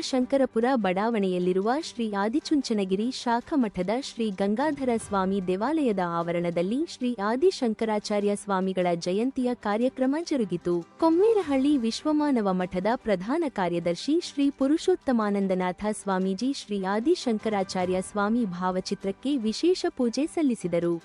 ಶಂಕರಪುರ ಬಡಾವಣೆಯಲ್ಲಿರುವ ಶ್ರೀ ಆದಿಚುಂಚನಗಿರಿ ಶಾಖಾ ಮಠದ ಶ್ರೀ ಗಂಗಾಧರ ಸ್ವಾಮಿ ದೇವಾಲಯದ ಆವರಣದಲ್ಲಿ ಶ್ರೀ ಆದಿಶಂಕರಾಚಾರ್ಯ ಸ್ವಾಮಿಗಳ ಜಯಂತಿಯ ಕಾರ್ಯಕ್ರಮ ಜರುಗಿತು. ಕೊಮ್ಮೇರಹಳ್ಳಿ ವಿಶ್ವಮಾನವ ಮಠದ ಪ್ರಧಾನ ಕಾರ್ಯದರ್ಶಿ ಶ್ರೀ ಪುರುಷೋತ್ತಮಾನಂದನಾಥ ಸ್ವಾಮೀಜಿ ಶ್ರೀ ಆದಿಶಂಕರಾಚಾರ್ಯ ಸ್ವಾಮಿ ಭಾವಚಿತ್ರಕ್ಕೆ ವಿಶೇಷ ಪೂಜೆ ಸಲ್ಲಿಸಿದರು.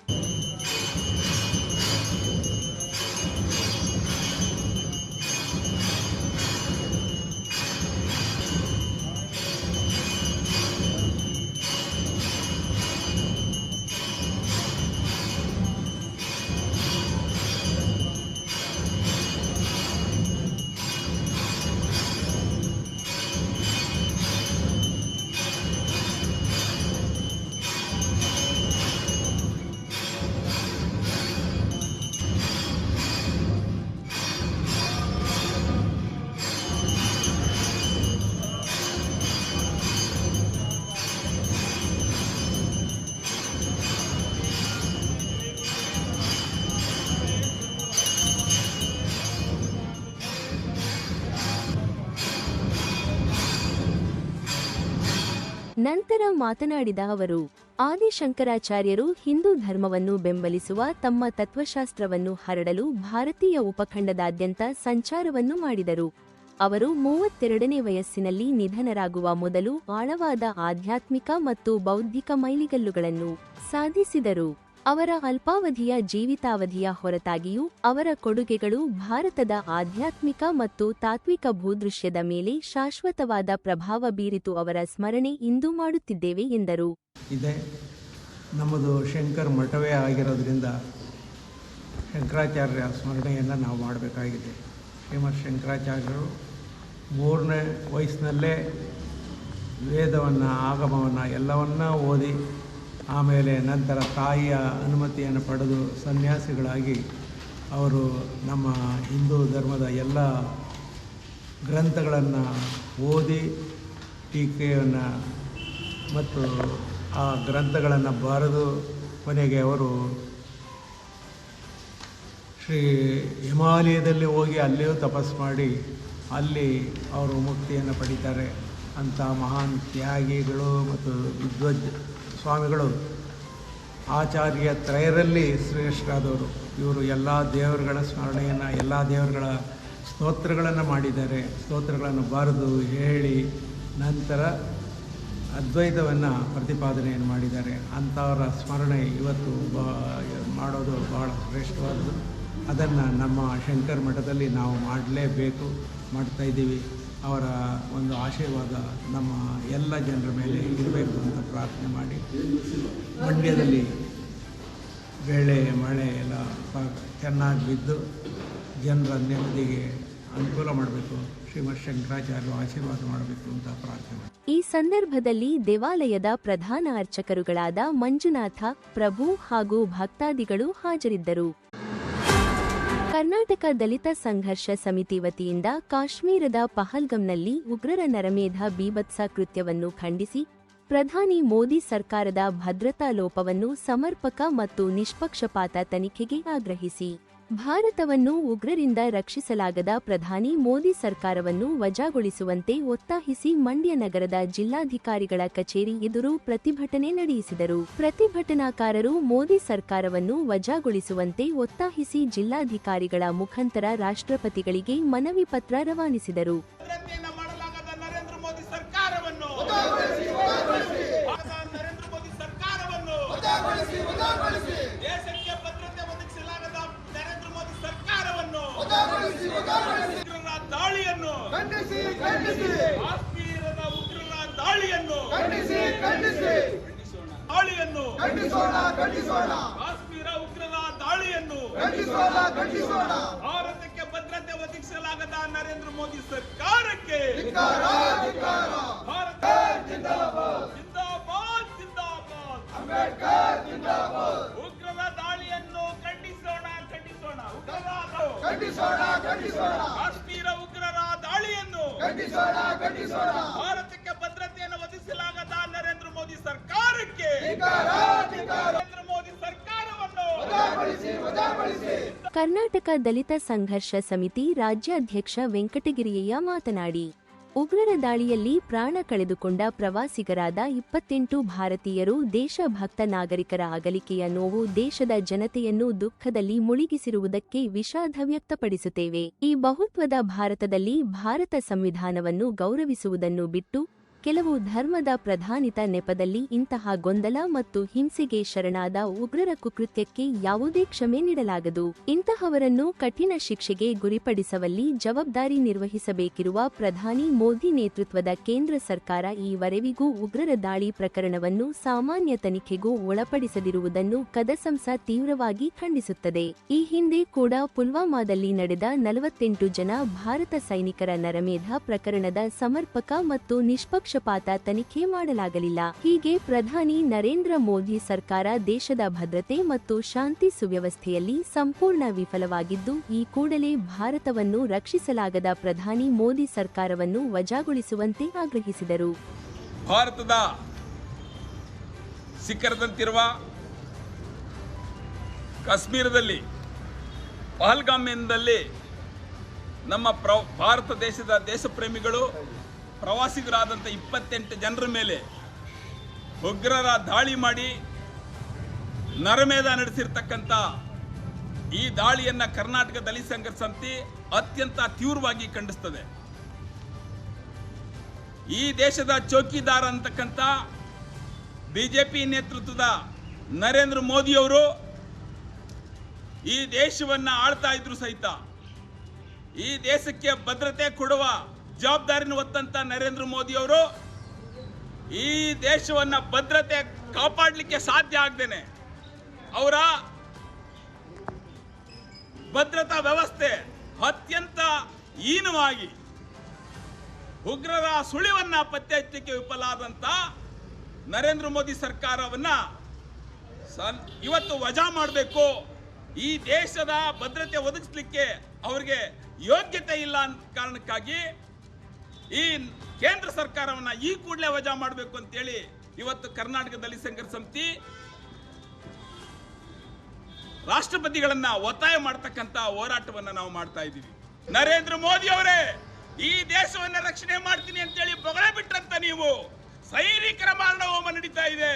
ನಂತರ ಮಾತನಾಡಿದ ಅವರು ಆದಿಶಂಕರಾಚಾರ್ಯರು ಹಿಂದೂ ಧರ್ಮವನ್ನು ಬೆಂಬಲಿಸುವ ತಮ್ಮ ತತ್ವಶಾಸ್ತ್ರವನ್ನು ಹರಡಲು ಭಾರತೀಯ ಉಪಖಂಡದಾದ್ಯಂತ ಸಂಚಾರವನ್ನು ಮಾಡಿದರು. ಅವರು ಮೂವತ್ತೆರಡನೇ ವಯಸ್ಸಿನಲ್ಲಿ ನಿಧನರಾಗುವ ಮೊದಲು ಆಳವಾದ ಆಧ್ಯಾತ್ಮಿಕ ಮತ್ತು ಬೌದ್ಧಿಕ ಮೈಲಿಗಲ್ಲುಗಳನ್ನು ಸಾಧಿಸಿದರು. ಅವರ ಅಲ್ಪಾವಧಿಯ ಜೀವಿತಾವಧಿಯ ಹೊರತಾಗಿಯೂ ಅವರ ಕೊಡುಗೆಗಳು ಭಾರತದ ಆಧ್ಯಾತ್ಮಿಕ ಮತ್ತು ತಾತ್ವಿಕ ಭೂದೃಶ್ಯದ ಮೇಲೆ ಶಾಶ್ವತವಾದ ಪ್ರಭಾವ ಬೀರಿತು ಅವರ ಸ್ಮರಣೆ ಇಂದು ಮಾಡುತ್ತಿದ್ದೇವೆ, ಎಂದರು. ಇದೆ. ನಮ್ಮದು ಶಂಕರ್ ಮಠವೇ ಆಗಿರೋದ್ರಿಂದ ಶಂಕರಾಚಾರ್ಯ ಸ್ಮರಣೆಯನ್ನು ನಾವು ಮಾಡಬೇಕಾಗಿದೆ. ಶ್ರೀಮತ್ ಶಂಕರಾಚಾರ್ಯರು ಮೂರನೇ ವಯಸ್ಸಿನಲ್ಲೇ ವೇದವನ್ನು, ಆಗಮವನ್ನು ಎಲ್ಲವನ್ನ ಓದಿ ಆಮೇಲೆ ನಂತರ ತಾಯಿಯ ಅನುಮತಿಯನ್ನು ಪಡೆದು ಸನ್ಯಾಸಿಗಳಾಗಿ ಅವರು ನಮ್ಮ ಹಿಂದೂ ಧರ್ಮದ ಎಲ್ಲ ಗ್ರಂಥಗಳನ್ನು ಓದಿ ಟೀಕೆಯನ್ನು ಮತ್ತು ಆ ಗ್ರಂಥಗಳನ್ನು ಬರೆದು ಕೊನೆಗೆ ಅವರು ಶ್ರೀ ಹಿಮಾಲಯದಲ್ಲಿ ಹೋಗಿ ಅಲ್ಲಿಯೂ ತಪಸ್ಸು ಮಾಡಿ ಅಲ್ಲಿ ಅವರು ಮುಕ್ತಿಯನ್ನು ಪಡಿತಾರೆ. ಅಂಥ ಮಹಾನ್ ತ್ಯಾಗಿಗಳು ಮತ್ತು ವಿದ್ವಜ್ ಸ್ವಾಮಿಗಳು, ಆಚಾರ್ಯ ತ್ರಯರಲ್ಲಿ ಶ್ರೇಷ್ಠರಾದವರು ಇವರು ಎಲ್ಲ ದೇವರುಗಳ ಸ್ಮರಣೆಯನ್ನು, ಎಲ್ಲ ದೇವರುಗಳ ಸ್ತೋತ್ರಗಳನ್ನು ಮಾಡಿದ್ದಾರೆ. ಸ್ತೋತ್ರಗಳನ್ನು ಬರೆದು ಹೇಳಿ ನಂತರ ಅದ್ವೈತವನ್ನು ಪ್ರತಿಪಾದನೆಯನ್ನು ಮಾಡಿದ್ದಾರೆ. ಅಂಥವರ ಸ್ಮರಣೆ ಇವತ್ತು ಬಾ ಮಾಡೋದು ಬಹಳ ಶ್ರೇಷ್ಠವಾದದ್ದು. ಅದನ್ನು ನಮ್ಮ ಶಂಕರ ಮಠದಲ್ಲಿ ನಾವು ಮಾಡಲೇಬೇಕು, ಮಾಡ್ತಾ ಇದ್ದೀವಿ. ಅವರ ಒಂದು ಆಶೀರ್ವಾದ ನಮ್ಮ ಎಲ್ಲ ಜನರ ಮೇಲೆ ಇರಬೇಕು ಅಂತ ಪ್ರಾರ್ಥನೆ ಮಾಡಿ ಮಂಡ್ಯದಲ್ಲಿ ಬೆಳೆ, ಮಳೆ ಎಲ್ಲ ಚೆನ್ನಾಗಿ ಬಿದ್ದು ಜನರ ನೆಮ್ಮದಿಗೆ ಅನುಕೂಲ ಮಾಡಬೇಕು ಶ್ರೀಮತ್ ಶಂಕರಾಚಾರ್ಯರು ಆಶೀರ್ವಾದ ಮಾಡಬೇಕು ಅಂತ ಪ್ರಾರ್ಥನೆ ಮಾಡಿ. ಈ ಸಂದರ್ಭದಲ್ಲಿ ದೇವಾಲಯದ ಪ್ರಧಾನ ಅರ್ಚಕರುಗಳಾದ ಮಂಜುನಾಥ, ಪ್ರಭು ಹಾಗೂ ಭಕ್ತಾದಿಗಳು ಹಾಜರಿದ್ದರು. ಕರ್ನಾಟಕ ದಲಿತ ಸಂಘರ್ಷ ಸಮಿತಿ ವತಿಯಿಂದ ಕಾಶ್ಮೀರದ ಪಹಲ್ಗಂನಲ್ಲಿ ಉಗ್ರರ ನರಮೇಧ ಬೀಭತ್ಸ ಕೃತ್ಯವನ್ನು ಖಂಡಿಸಿ, ಪ್ರಧಾನಿ ಮೋದಿ ಸರ್ಕಾರದ ಭದ್ರತಾ ಲೋಪವನ್ನು ಸಮರ್ಪಕ ಮತ್ತು ನಿಷ್ಪಕ್ಷಪಾತ ತನಿಖೆಗೆ ಆಗ್ರಹಿಸಿ. ಭಾರತವನ್ನು ಉಗ್ರರಿಂದ ರಕ್ಷಿಸಲಾಗದ ಪ್ರಧಾನಿ ಮೋದಿ ಸರ್ಕಾರವನ್ನು ವಜಾಗೊಳಿಸುವಂತೆ ಒತ್ತಾಯಿಸಿ ಮಂಡ್ಯ ನಗರದ ಜಿಲ್ಲಾಧಿಕಾರಿಗಳ ಕಚೇರಿ ಎದುರು ಪ್ರತಿಭಟನೆ ನಡೆಸಿದರು. ಪ್ರತಿಭಟನಾಕಾರರು ಮೋದಿ ಸರ್ಕಾರವನ್ನು ವಜಾಗೊಳಿಸುವಂತೆ ಒತ್ತಾಯಿಸಿ ಜಿಲ್ಲಾಧಿಕಾರಿಗಳ ಮುಖಾಂತರ ರಾಷ್ಟ್ರಪತಿಗಳಿಗೆ ಮನವಿ ಪತ್ರ ರವಾನಿಸಿದರು ಭದ್ರತೆಯನ್ನ ಮಾಡಲಾಗದ ನರೇಂದ್ರ ಮೋದಿ ಸರ್ಕಾರವನ್ನು ಭಾರತ ನರೇಂದ್ರ ಮೋದಿ ಸರ್ಕಾರವನ್ನು ದೇಶಕ್ಕೆ ಭದ್ರತೆ ಒದಗಿಸಲಾಗದ ನರೇಂದ್ರ ಮೋದಿ ಸರ್ಕಾರವನ್ನು ಉಗ್ರರ ದಾಳಿಯನ್ನು ಕಾಶ್ಮೀರದ ಉಗ್ರರ ದಾಳಿಯನ್ನು ದಾಳಿಯನ್ನು ಕಾಶ್ಮೀರ ಉಗ್ರರ ದಾಳಿಯನ್ನು ಭಾರತಕ್ಕೆ ಭದ್ರತೆ ಒದಗಿಸಲಾಗದ ನರೇಂದ್ರ ಮೋದಿ ಸರ್ಕಾರಕ್ಕೆ ಭಾರತ ಜಿಂದಾಬಾದ್. ಜಿಂದಾಬಾದ್ ಅಂಬೇಡ್ಕರ್ ಜಿಂದಾಬಾದ್. ಉಗ್ರರ ದಾಳಿಯನ್ನು ಖಂಡಿಸೋಣ ಖಂಡಿಸೋಣ. ಉಗ್ರರ ಉಗ್ರರ ದಾಳಿಯನ್ನು ಭಾರತಕ್ಕೆ ಭದ್ರತೆಯನ್ನು ಒದಗಿಸಲಾಗದ ನರೇಂದ್ರ ಮೋದಿ ಸರ್ಕಾರಕ್ಕೆ ನರೇಂದ್ರ ಮೋದಿ ಸರ್ಕಾರವನ್ನು ಕರ್ನಾಟಕ ದಲಿತ ಸಂಘರ್ಷ ಸಮಿತಿ ರಾಜ್ಯಾಧ್ಯಕ್ಷ ವೆಂಕಟಗಿರಿಯಯ್ಯ ಮಾತನಾಡಿ ಉಗ್ರರ ದಾಳಿಯಲ್ಲಿ ಪ್ರಾಣ ಕಳೆದುಕೊಂಡ ಪ್ರವಾಸಿಗರಾದ ಇಪ್ಪತ್ತೆಂಟು ಭಾರತೀಯರು ದೇಶಭಕ್ತ ನಾಗರಿಕರ ಅಗಲಿಕೆಯ ನೋವು ದೇಶದ ಜನತೆಯನ್ನು ದುಃಖದಲ್ಲಿ ಮುಳುಗಿಸಿರುವುದಕ್ಕೆ ವಿಷಾದ ವ್ಯಕ್ತಪಡಿಸುತ್ತೇವೆ. ಈ ಬಹುತ್ವದ ಭಾರತದಲ್ಲಿ ಭಾರತ ಸಂವಿಧಾನವನ್ನು ಗೌರವಿಸುವುದನ್ನು ಬಿಟ್ಟು ಕೆಲವು ಧರ್ಮದ ಪ್ರಧಾನಿತ ನೆಪದಲ್ಲಿ ಇಂತಹ ಗೊಂದಲ ಮತ್ತು ಹಿಂಸೆಗೆ ಶರಣಾದ ಉಗ್ರರ ಕುಕೃತ್ಯಕ್ಕೆ ಯಾವುದೇ ಕ್ಷಮೆ ನೀಡಲಾಗದು. ಇಂತಹವರನ್ನು ಕಠಿಣ ಶಿಕ್ಷೆಗೆ ಗುರಿಪಡಿಸುವಲ್ಲಿ ಜವಾಬ್ದಾರಿ ನಿರ್ವಹಿಸಬೇಕಿರುವ ಪ್ರಧಾನಿ ಮೋದಿ ನೇತೃತ್ವದ ಕೇಂದ್ರ ಸರ್ಕಾರ ಈವರೆವಿಗೂ ಉಗ್ರರ ದಾಳಿ ಪ್ರಕರಣವನ್ನು ಸಾಮಾನ್ಯ ತನಿಖೆಗೂ ಒಳಪಡಿಸದಿರುವುದನ್ನು ಕದಸಂಸ ತೀವ್ರವಾಗಿ ಖಂಡಿಸುತ್ತದೆ. ಈ ಹಿಂದೆ ಕೂಡ ಪುಲ್ವಾಮಾದಲ್ಲಿ ನಡೆದ ನಲವತ್ತೆಂಟು ಜನ ಭಾರತ ಸೈನಿಕರ ನರಮೇಧ ಪ್ರಕರಣದ ಸಮರ್ಪಕ ಮತ್ತು ನಿಷ್ಪಕ್ಷಪಾತ ತನಿಖೆ ಮಾಡಲಾಗಲಿಲ್ಲ. ಹೀಗೆ ಪ್ರಧಾನಿ ನರೇಂದ್ರ ಮೋದಿ ಸರ್ಕಾರ ದೇಶದ ಭದ್ರತೆ ಮತ್ತು ಶಾಂತಿ ಸುವ್ಯವಸ್ಥೆಯಲ್ಲಿ ಸಂಪೂರ್ಣ ವಿಫಲವಾಗಿದ್ದು, ಈ ಕೂಡಲೇ ಭಾರತವನ್ನು ರಕ್ಷಿಸಲಾಗದ ಪ್ರಧಾನಿ ಮೋದಿ ಸರ್ಕಾರವನ್ನು ವಜಾಗೊಳಿಸುವಂತೆ ಆಗ್ರಹಿಸಿದರು. ಭಾರತದ ಶಿಖರದಂತಿರುವ ಕಾಶ್ಮೀರದಲ್ಲಿ ಪಹಲ್ಗಾಮಿನಲ್ಲಿ ನಮ್ಮ ಪ್ರ, ಭಾರತ ದೇಶದ ದೇಶಪ್ರೇಮಿಗಳು ಪ್ರವಾಸಿಗರಾದಂಥ ಇಪ್ಪತ್ತೆಂಟು ಜನರ ಮೇಲೆ ಉಗ್ರರ ದಾಳಿ ಮಾಡಿ ನರಮೇಧ ನಡೆಸಿರ್ತಕ್ಕಂಥ ಈ ದಾಳಿಯನ್ನು ಕರ್ನಾಟಕ ದಲಿತ ಸಂಘರ್ಷ ಸಮಿತಿ ಅತ್ಯಂತ ತೀವ್ರವಾಗಿ ಖಂಡಿಸ್ತದೆ. ಈ ದೇಶದ ಚೌಕಿದಾರ ಅಂತಕ್ಕಂಥ ಬಿಜೆಪಿ ನೇತೃತ್ವದ ನರೇಂದ್ರ ಮೋದಿಯವರು ಈ ದೇಶವನ್ನು ಆಳ್ತಾ ಇದ್ರು ಸಹಿತ. ಈ ದೇಶಕ್ಕೆ ಭದ್ರತೆ ಕೊಡುವ ಜವಾಬ್ದಾರಿನ ಹೊತ್ತಂತ ನರೇಂದ್ರ ಮೋದಿ ಅವರು ಈ ದೇಶವನ್ನ ಭದ್ರತೆ ಕಾಪಾಡಲಿಕ್ಕೆ ಸಾಧ್ಯ ಆಗ್ದೇನೆ. ಅವರ ಭದ್ರತಾ ವ್ಯವಸ್ಥೆ ಅತ್ಯಂತ ಹೀನವಾಗಿ ಉಗ್ರರ ಸುಳಿವನ್ನ ಪತ್ತೆ ಹಚ್ಚಕ್ಕೆ ವಿಫಲ ಆದಂತ ನರೇಂದ್ರ ಮೋದಿ ಸರ್ಕಾರವನ್ನ ಇವತ್ತು ವಜಾ ಮಾಡಬೇಕು. ಈ ದೇಶದ ಭದ್ರತೆ ಒದಗಿಸ್ಲಿಕ್ಕೆ ಅವರಿಗೆ ಯೋಗ್ಯತೆ ಇಲ್ಲ ಅಂತ ಕಾರಣಕ್ಕಾಗಿ ಈ ಕೇಂದ್ರ ಸರ್ಕಾರವನ್ನ ಈ ಕೂಡಲೇ ವಜಾ ಮಾಡಬೇಕು ಅಂತೇಳಿ ಇವತ್ತು ಕರ್ನಾಟಕ ದಲಿತ ಸಂಘರ್ಷ ಸಮಿತಿ ರಾಷ್ಟ್ರಪತಿಗಳನ್ನ ಒತ್ತಾಯ ಮಾಡತಕ್ಕಂತ ಹೋರಾಟವನ್ನ ನಾವು ಮಾಡ್ತಾ ಇದ್ದೀವಿ. ನರೇಂದ್ರ ಮೋದಿ ಅವರೇ, ಈ ದೇಶವನ್ನ ರಕ್ಷಣೆ ಮಾಡ್ತೀನಿ ಅಂತೇಳಿ ಬೊಗಳೆ ಬಿಟ್ರಂತ ನೀವು. ಸೈನಿಕರ ಮಾರಣ ಹೋಮ ನಡೀತಾ ಇದೆ.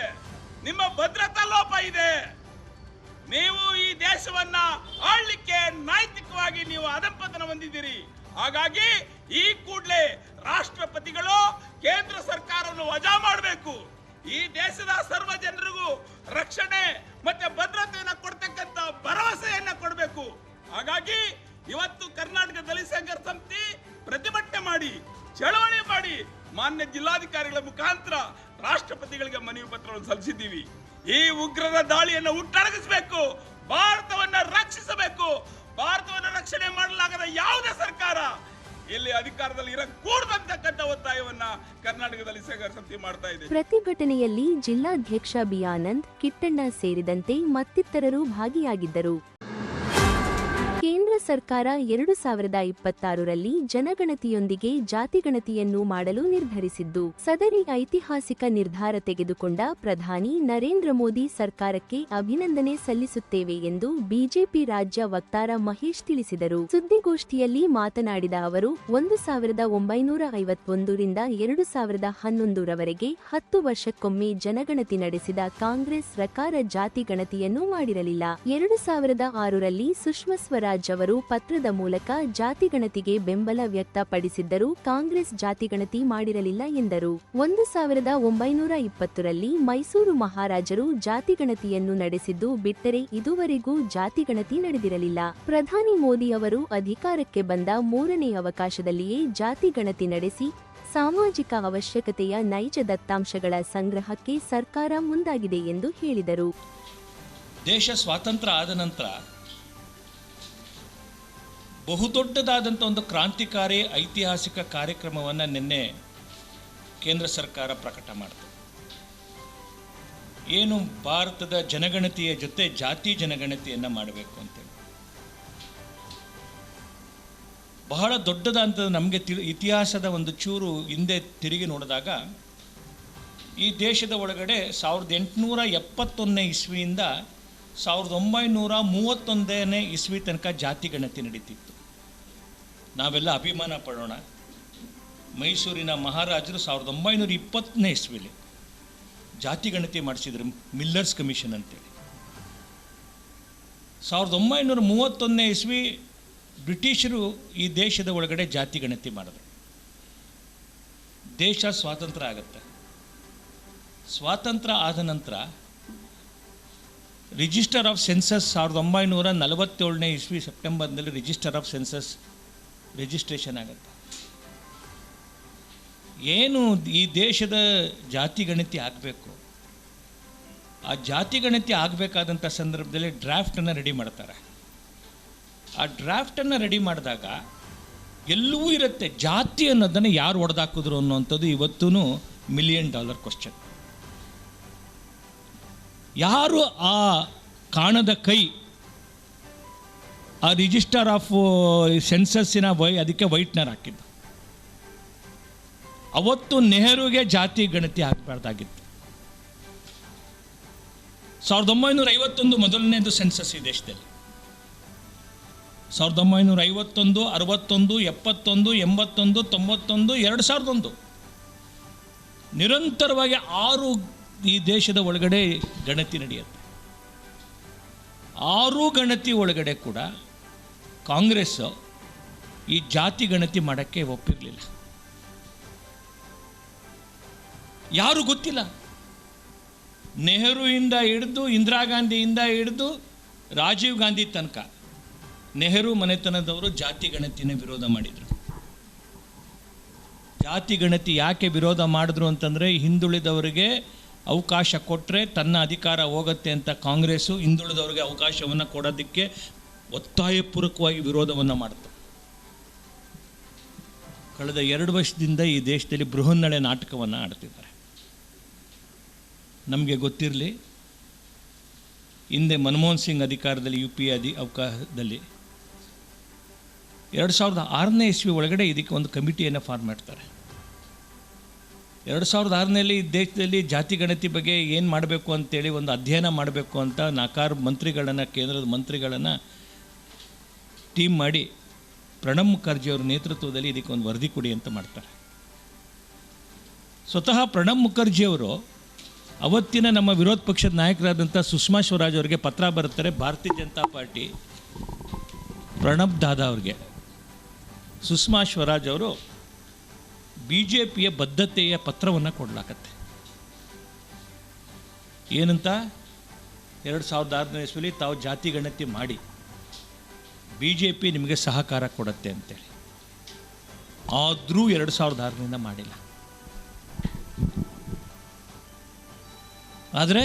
ನಿಮ್ಮ ಭದ್ರತಾ ಲೋಪ ಇದೆ. ನೀವು ಈ ದೇಶವನ್ನ ಆಳ್ಲಿಕ್ಕೆ ನೈತಿಕವಾಗಿ ನೀವು ಅದಂಪತನ ಹೊಂದಿದ್ದೀರಿ. ಹಾಗಾಗಿ ಈ ಕೂಡಲೇ ರಾಷ್ಟ್ರಪತಿಗಳು ಕೇಂದ್ರ ಸರ್ಕಾರವನ್ನು ವಜಾ ಮಾಡಬೇಕು. ಈ ದೇಶದ ಸರ್ವ ಜನರಿಗೂ ರಕ್ಷಣೆ ಮತ್ತೆ ಭದ್ರತೆಯನ್ನು ಕೊಡ್ತಕ್ಕಂತ ಭರವಸೆಯನ್ನ ಕೊಡಬೇಕು. ಹಾಗಾಗಿ ಇವತ್ತು ಕರ್ನಾಟಕ ದಲಿತ ಸಂಘರ್ಷ ಸಮಿತಿ ಪ್ರತಿಭಟನೆ ಮಾಡಿ, ಚಳವಳಿ ಮಾಡಿ ಮಾನ್ಯ ಜಿಲ್ಲಾಧಿಕಾರಿಗಳ ಮುಖಾಂತರ ರಾಷ್ಟ್ರಪತಿಗಳಿಗೆ ಮನವಿ ಪತ್ರವನ್ನು ಸಲ್ಲಿಸಿದ್ದೀವಿ. ಈ ಉಗ್ರರ ದಾಳಿಯನ್ನು ಹುಟ್ಟಡಗಿಸಬೇಕು, ಭಾರತವನ್ನ ರಕ್ಷಿಸಬೇಕು. ಭಾರತವನ್ನು ರಕ್ಷಣೆ ಮಾಡಲಾಗದ ಯಾವುದೇ ಸರ್ಕಾರ ಇಲ್ಲಿ ಅಧಿಕಾರದಲ್ಲಿ ಇರಕೂಡದಂತಕ್ಕಂಥ ಒತ್ತಾಯವನ್ನ ಕರ್ನಾಟಕದಲ್ಲಿ ಸಂತಿ ಮಾಡ್ತಾ ಇದೆ. ಪ್ರತಿಭಟನೆಯಲ್ಲಿ ಜಿಲ್ಲಾಧ್ಯಕ್ಷ ಬಿಯಾನಂದ್ ಕಿಟ್ಟಣ್ಣ ಸೇರಿದಂತೆ ಮತ್ತಿತರರು ಭಾಗಿಯಾಗಿದ್ದರು. ಕೇಂದ್ರ ಸರ್ಕಾರ ಎರಡು ಸಾವಿರದ ಇಪ್ಪತ್ತಾರರಲ್ಲಿ ಜನಗಣತಿಯೊಂದಿಗೆ ಜಾತಿಗಣತಿಯನ್ನು ಮಾಡಲು ನಿರ್ಧರಿಸಿದ್ದು, ಸದರಿ ಐತಿಹಾಸಿಕ ನಿರ್ಧಾರ ತೆಗೆದುಕೊಂಡ ಪ್ರಧಾನಿ ನರೇಂದ್ರ ಮೋದಿ ಸರ್ಕಾರಕ್ಕೆ ಅಭಿನಂದನೆ ಸಲ್ಲಿಸುತ್ತೇವೆ ಎಂದು ಬಿಜೆಪಿ ರಾಜ್ಯ ವಕ್ತಾರ ಮಹೇಶ್ ತಿಳಿಸಿದರು. ಸುದ್ದಿಗೋಷ್ಠಿಯಲ್ಲಿ ಮಾತನಾಡಿದ ಅವರು, ಒಂದು ಸಾವಿರದ ಒಂಬೈನೂರ ಐವತ್ತೊಂದರಿಂದ ಎರಡು ಸಾವಿರದ ಹನ್ನೊಂದರವರೆಗೆ ಹತ್ತು ವರ್ಷಕ್ಕೊಮ್ಮೆ ಜನಗಣತಿ ನಡೆಸಿದ ಕಾಂಗ್ರೆಸ್ ಸರ್ಕಾರ ಜಾತಿ ಗಣತಿಯನ್ನು ಮಾಡಿರಲಿಲ್ಲ. ಎರಡು ಸಾವಿರದ ಆರರಲ್ಲಿ ಸುಷ್ಮಾ ಸ್ವರಾಜ್ ಪತ್ರದ ಮೂಲಕ ಜಾತಿಗಣತಿಗೆ ಬೆಂಬಲ ವ್ಯಕ್ತಪಡಿಸಿದ್ದರೂ ಕಾಂಗ್ರೆಸ್ ಜಾತಿಗಣತಿ ಮಾಡಿರಲಿಲ್ಲ ಎಂದರು. ಒಂದು ಸಾವಿರದ ಒಂಬೈನೂರ ಇಪ್ಪತ್ತರಲ್ಲಿ ಮೈಸೂರು ಮಹಾರಾಜರು ಜಾತಿಗಣತಿಯನ್ನು ನಡೆಸಿದ್ದು ಬಿಟ್ಟರೆ ಇದುವರೆಗೂ ಜಾತಿಗಣತಿ ನಡೆದಿರಲಿಲ್ಲ. ಪ್ರಧಾನಿ ಮೋದಿ ಅವರು ಅಧಿಕಾರಕ್ಕೆ ಬಂದ ಮೂರನೇ ಅವಕಾಶದಲ್ಲಿಯೇ ಜಾತಿಗಣತಿ ನಡೆಸಿ, ಸಾಮಾಜಿಕ ಅವಶ್ಯಕತೆಯ ನೈಜ ದತ್ತಾಂಶಗಳ ಸಂಗ್ರಹಕ್ಕೆ ಸರ್ಕಾರ ಮುಂದಾಗಿದೆ ಎಂದು ಹೇಳಿದರು. ದೇಶ ಸ್ವಾತಂತ್ರ್ಯ ಆದ ನಂತರ ಬಹುದೊಡ್ಡದಾದಂಥ ಒಂದು ಕ್ರಾಂತಿಕಾರಿ ಐತಿಹಾಸಿಕ ಕಾರ್ಯಕ್ರಮವನ್ನು ನಿನ್ನೆ ಕೇಂದ್ರ ಸರ್ಕಾರ ಪ್ರಕಟ ಮಾಡಿತು. ಏನು ಭಾರತದ ಜನಗಣತಿಯ ಜೊತೆ ಜಾತಿ ಜನಗಣತಿಯನ್ನು ಮಾಡಬೇಕು ಅಂತೇಳಿ. ಬಹಳ ದೊಡ್ಡದಾದಂಥ ನಮಗೆ ಇತಿಹಾಸದ ಒಂದು ಚೂರು ಹಿಂದೆ ತಿರುಗಿ ನೋಡಿದಾಗ, ಈ ದೇಶದ ಒಳಗಡೆ ಸಾವಿರದ ಎಂಟುನೂರ ಎಪ್ಪತ್ತೊಂದನೇ ಇಸ್ವಿಯಿಂದ ಸಾವಿರದ ಒಂಬೈನೂರ ಮೂವತ್ತೊಂದನೇ ಇಸ್ವಿ ತನಕ ಜಾತಿ ಗಣತಿ ನಡೀತಿತ್ತು. ನಾವೆಲ್ಲ ಅಭಿಮಾನ ಪಡೋಣ. ಮೈಸೂರಿನ ಮಹಾರಾಜರು ಸಾವಿರದ ಒಂಬೈನೂರ ಇಪ್ಪತ್ತನೇ ಇಸ್ವಿಲಿ ಜಾತಿ ಗಣತಿ ಮಾಡಿಸಿದ್ರು ಮಿಲ್ಲರ್ಸ್ ಕಮಿಷನ್ ಅಂತೇಳಿ. ಸಾವಿರದ ಒಂಬೈನೂರ ಮೂವತ್ತೊಂದನೇ ಇಸ್ವಿ ಬ್ರಿಟಿಷರು ಈ ದೇಶದ ಒಳಗಡೆ ಜಾತಿ ಗಣತಿ ಮಾಡಿದ್ರು. ದೇಶ ಸ್ವಾತಂತ್ರ್ಯ ಆಗುತ್ತೆ. ಸ್ವಾತಂತ್ರ್ಯ ಆದ ನಂತರ ರಿಜಿಸ್ಟರ್ ಆಫ್ ಸೆನ್ಸಸ್ ಸಾವಿರದ ಒಂಬೈನೂರ ನಲವತ್ತೇಳನೇ ಇಸ್ವಿ ಸೆಪ್ಟೆಂಬರ್ನಲ್ಲಿ ರಿಜಿಸ್ಟರ್ ಆಫ್ ಸೆನ್ಸಸ್ ರಿಜಿಸ್ಟ್ರೇಷನ್ ಆಗುತ್ತೆ. ಏನು ಈ ದೇಶದ ಜಾತಿ ಗಣತಿ ಆಗಬೇಕು? ಆ ಜಾತಿ ಗಣತಿ ಆಗಬೇಕಾದಂಥ ಸಂದರ್ಭದಲ್ಲಿ ಡ್ರಾಫ್ಟನ್ನು ರೆಡಿ ಮಾಡ್ತಾರೆ. ಆ ಡ್ರಾಫ್ಟನ್ನು ರೆಡಿ ಮಾಡಿದಾಗ ಎಲ್ಲವೂ ಇರುತ್ತೆ. ಜಾತಿ ಅನ್ನೋದನ್ನು ಯಾರು ಹೊಡೆದಾಕಿದ್ರು ಅನ್ನೋವಂಥದ್ದು ಇವತ್ತೂ ಮಿಲಿಯನ್ ಡಾಲರ್ ಕ್ವಶನ್ ಯಾರು ಆ ಕಾಣದ ಕೈ ಆ ರಿಜಿಸ್ಟರ್ ಆಫ್ ಸೆನ್ಸಸ್ಸಿನ ವೈ, ಅದಕ್ಕೆ ವೈಟ್ನರ್ ಹಾಕಿದ್ದು. ಅವತ್ತು ನೆಹರುಗೆ ಜಾತಿ ಗಣತಿ ಹಾಕಬಾರ್ದಾಗಿತ್ತು ಸಾವಿರದ ಒಂಬೈನೂರ ಐವತ್ತೊಂದು ಮೊದಲನೇದು ಸೆನ್ಸಸ್ ಈ ದೇಶದಲ್ಲಿ. ಸಾವಿರದ ಒಂಬೈನೂರ ಐವತ್ತೊಂದು ಅರವತ್ತೊಂದು, ಎಪ್ಪತ್ತೊಂದು, ಎಂಬತ್ತೊಂದು, ತೊಂಬತ್ತೊಂದು, ಎರಡು ಸಾವಿರದ ಒಂದು ನಿರಂತರವಾಗಿ ಆರು ಈ ದೇಶದ ಒಳಗಡೆ ಗಣತಿ ನಡೆಯುತ್ತೆ. ಆರು ಗಣತಿ ಒಳಗಡೆ ಕೂಡ ಕಾಂಗ್ರೆಸ್ ಈ ಜಾತಿ ಗಣತಿ ಮಾಡೋಕ್ಕೆ ಒಪ್ಪಿರಲಿಲ್ಲ. ಯಾರು ಗೊತ್ತಿಲ್ಲ? ನೆಹರುವಿಂದ ಹಿಡಿದು, ಇಂದಿರಾ ಗಾಂಧಿಯಿಂದ ಹಿಡಿದು, ರಾಜೀವ್ ಗಾಂಧಿ ತನಕ ನೆಹರು ಮನೆತನದವರು ಜಾತಿ ಗಣತಿನ ವಿರೋಧ ಮಾಡಿದರು. ಜಾತಿ ಗಣತಿ ಯಾಕೆ ವಿರೋಧ ಮಾಡಿದ್ರು ಅಂತಂದರೆ ಹಿಂದುಳಿದವರಿಗೆ ಅವಕಾಶ ಕೊಟ್ಟರೆ ತನ್ನ ಅಧಿಕಾರ ಹೋಗುತ್ತೆ ಅಂತ ಕಾಂಗ್ರೆಸ್ಸು ಹಿಂದುಳಿದವ್ರಿಗೆ ಅವಕಾಶವನ್ನು ಕೊಡೋದಕ್ಕೆ ಒತ್ತಾಯಪೂರ್ವಕವಾಗಿ ವಿರೋಧವನ್ನು ಮಾಡ್ತಾರೆ. ಕಳೆದ ಎರಡು ವರ್ಷದಿಂದ ಈ ದೇಶದಲ್ಲಿ ಬೃಹನ್ನಳೆ ನಾಟಕವನ್ನು ಆಡ್ತಿದ್ದಾರೆ. ನಮಗೆ ಗೊತ್ತಿರಲಿ, ಹಿಂದೆ ಮನಮೋಹನ್ ಸಿಂಗ್ ಅಧಿಕಾರದಲ್ಲಿ ಯು ಪಿ ಅಧಿ ಅವಕಾಶದಲ್ಲಿ ಎರಡು ಸಾವಿರದ ಆರನೇ ಇಸ್ವಿ ಒಳಗಡೆ ಇದಕ್ಕೆ ಒಂದು ಕಮಿಟಿಯನ್ನು ಫಾರ್ಮ್ ಮಾಡ್ತಾರೆ. ಎರಡು ಸಾವಿರದ ಆರನೇಲಿ ಈ ದೇಶದಲ್ಲಿ ಜಾತಿ ಗಣತಿ ಬಗ್ಗೆ ಏನು ಮಾಡಬೇಕು ಅಂತೇಳಿ ಒಂದು ಅಧ್ಯಯನ ಮಾಡಬೇಕು ಅಂತ ನಾಲ್ಕಾರು ಮಂತ್ರಿಗಳನ್ನು, ಕೇಂದ್ರದ ಮಂತ್ರಿಗಳನ್ನು ಟೀಮ್ ಮಾಡಿ ಪ್ರಣಬ್ ಮುಖರ್ಜಿಯವರ ನೇತೃತ್ವದಲ್ಲಿ ಇದಕ್ಕೆ ಒಂದು ವರದಿ ಕೊಡಿ ಅಂತ ಮಾಡ್ತಾರೆ. ಸ್ವತಃ ಪ್ರಣಬ್ ಮುಖರ್ಜಿಯವರು ಅವತ್ತಿನ ನಮ್ಮ ವಿರೋಧ ಪಕ್ಷದ ನಾಯಕರಾದಂಥ ಸುಷ್ಮಾ ಸ್ವರಾಜ್ ಅವರಿಗೆ ಪತ್ರ ಬರುತ್ತಾರೆ ಭಾರತೀಯ ಜನತಾ ಪಾರ್ಟಿ ಪ್ರಣಬ್ ದಾದಾ ಅವ್ರಿಗೆ. ಸುಷ್ಮಾ ಸ್ವರಾಜ್ ಅವರು ಬಿ ಜೆ ಪಿಯ ಬದ್ಧತೆಯ ಪತ್ರವನ್ನು ಕೊಡಲಾಗತ್ತೆ ಏನಂತ? ಎರಡು ಸಾವಿರದ ಆರನೇ ಇಸ್ವಿಲಿ ತಾವು ಜಾತಿ ಗಣತಿ ಮಾಡಿ ಬಿ ಜೆ ಪಿ ನಿಮಗೆ ಸಹಕಾರ ಕೊಡುತ್ತೆ ಅಂತೇಳಿ. ಆದರೂ ಎರಡು ಸಾವಿರದ ಆರರಿಂದ ಮಾಡಿಲ್ಲ. ಆದರೆ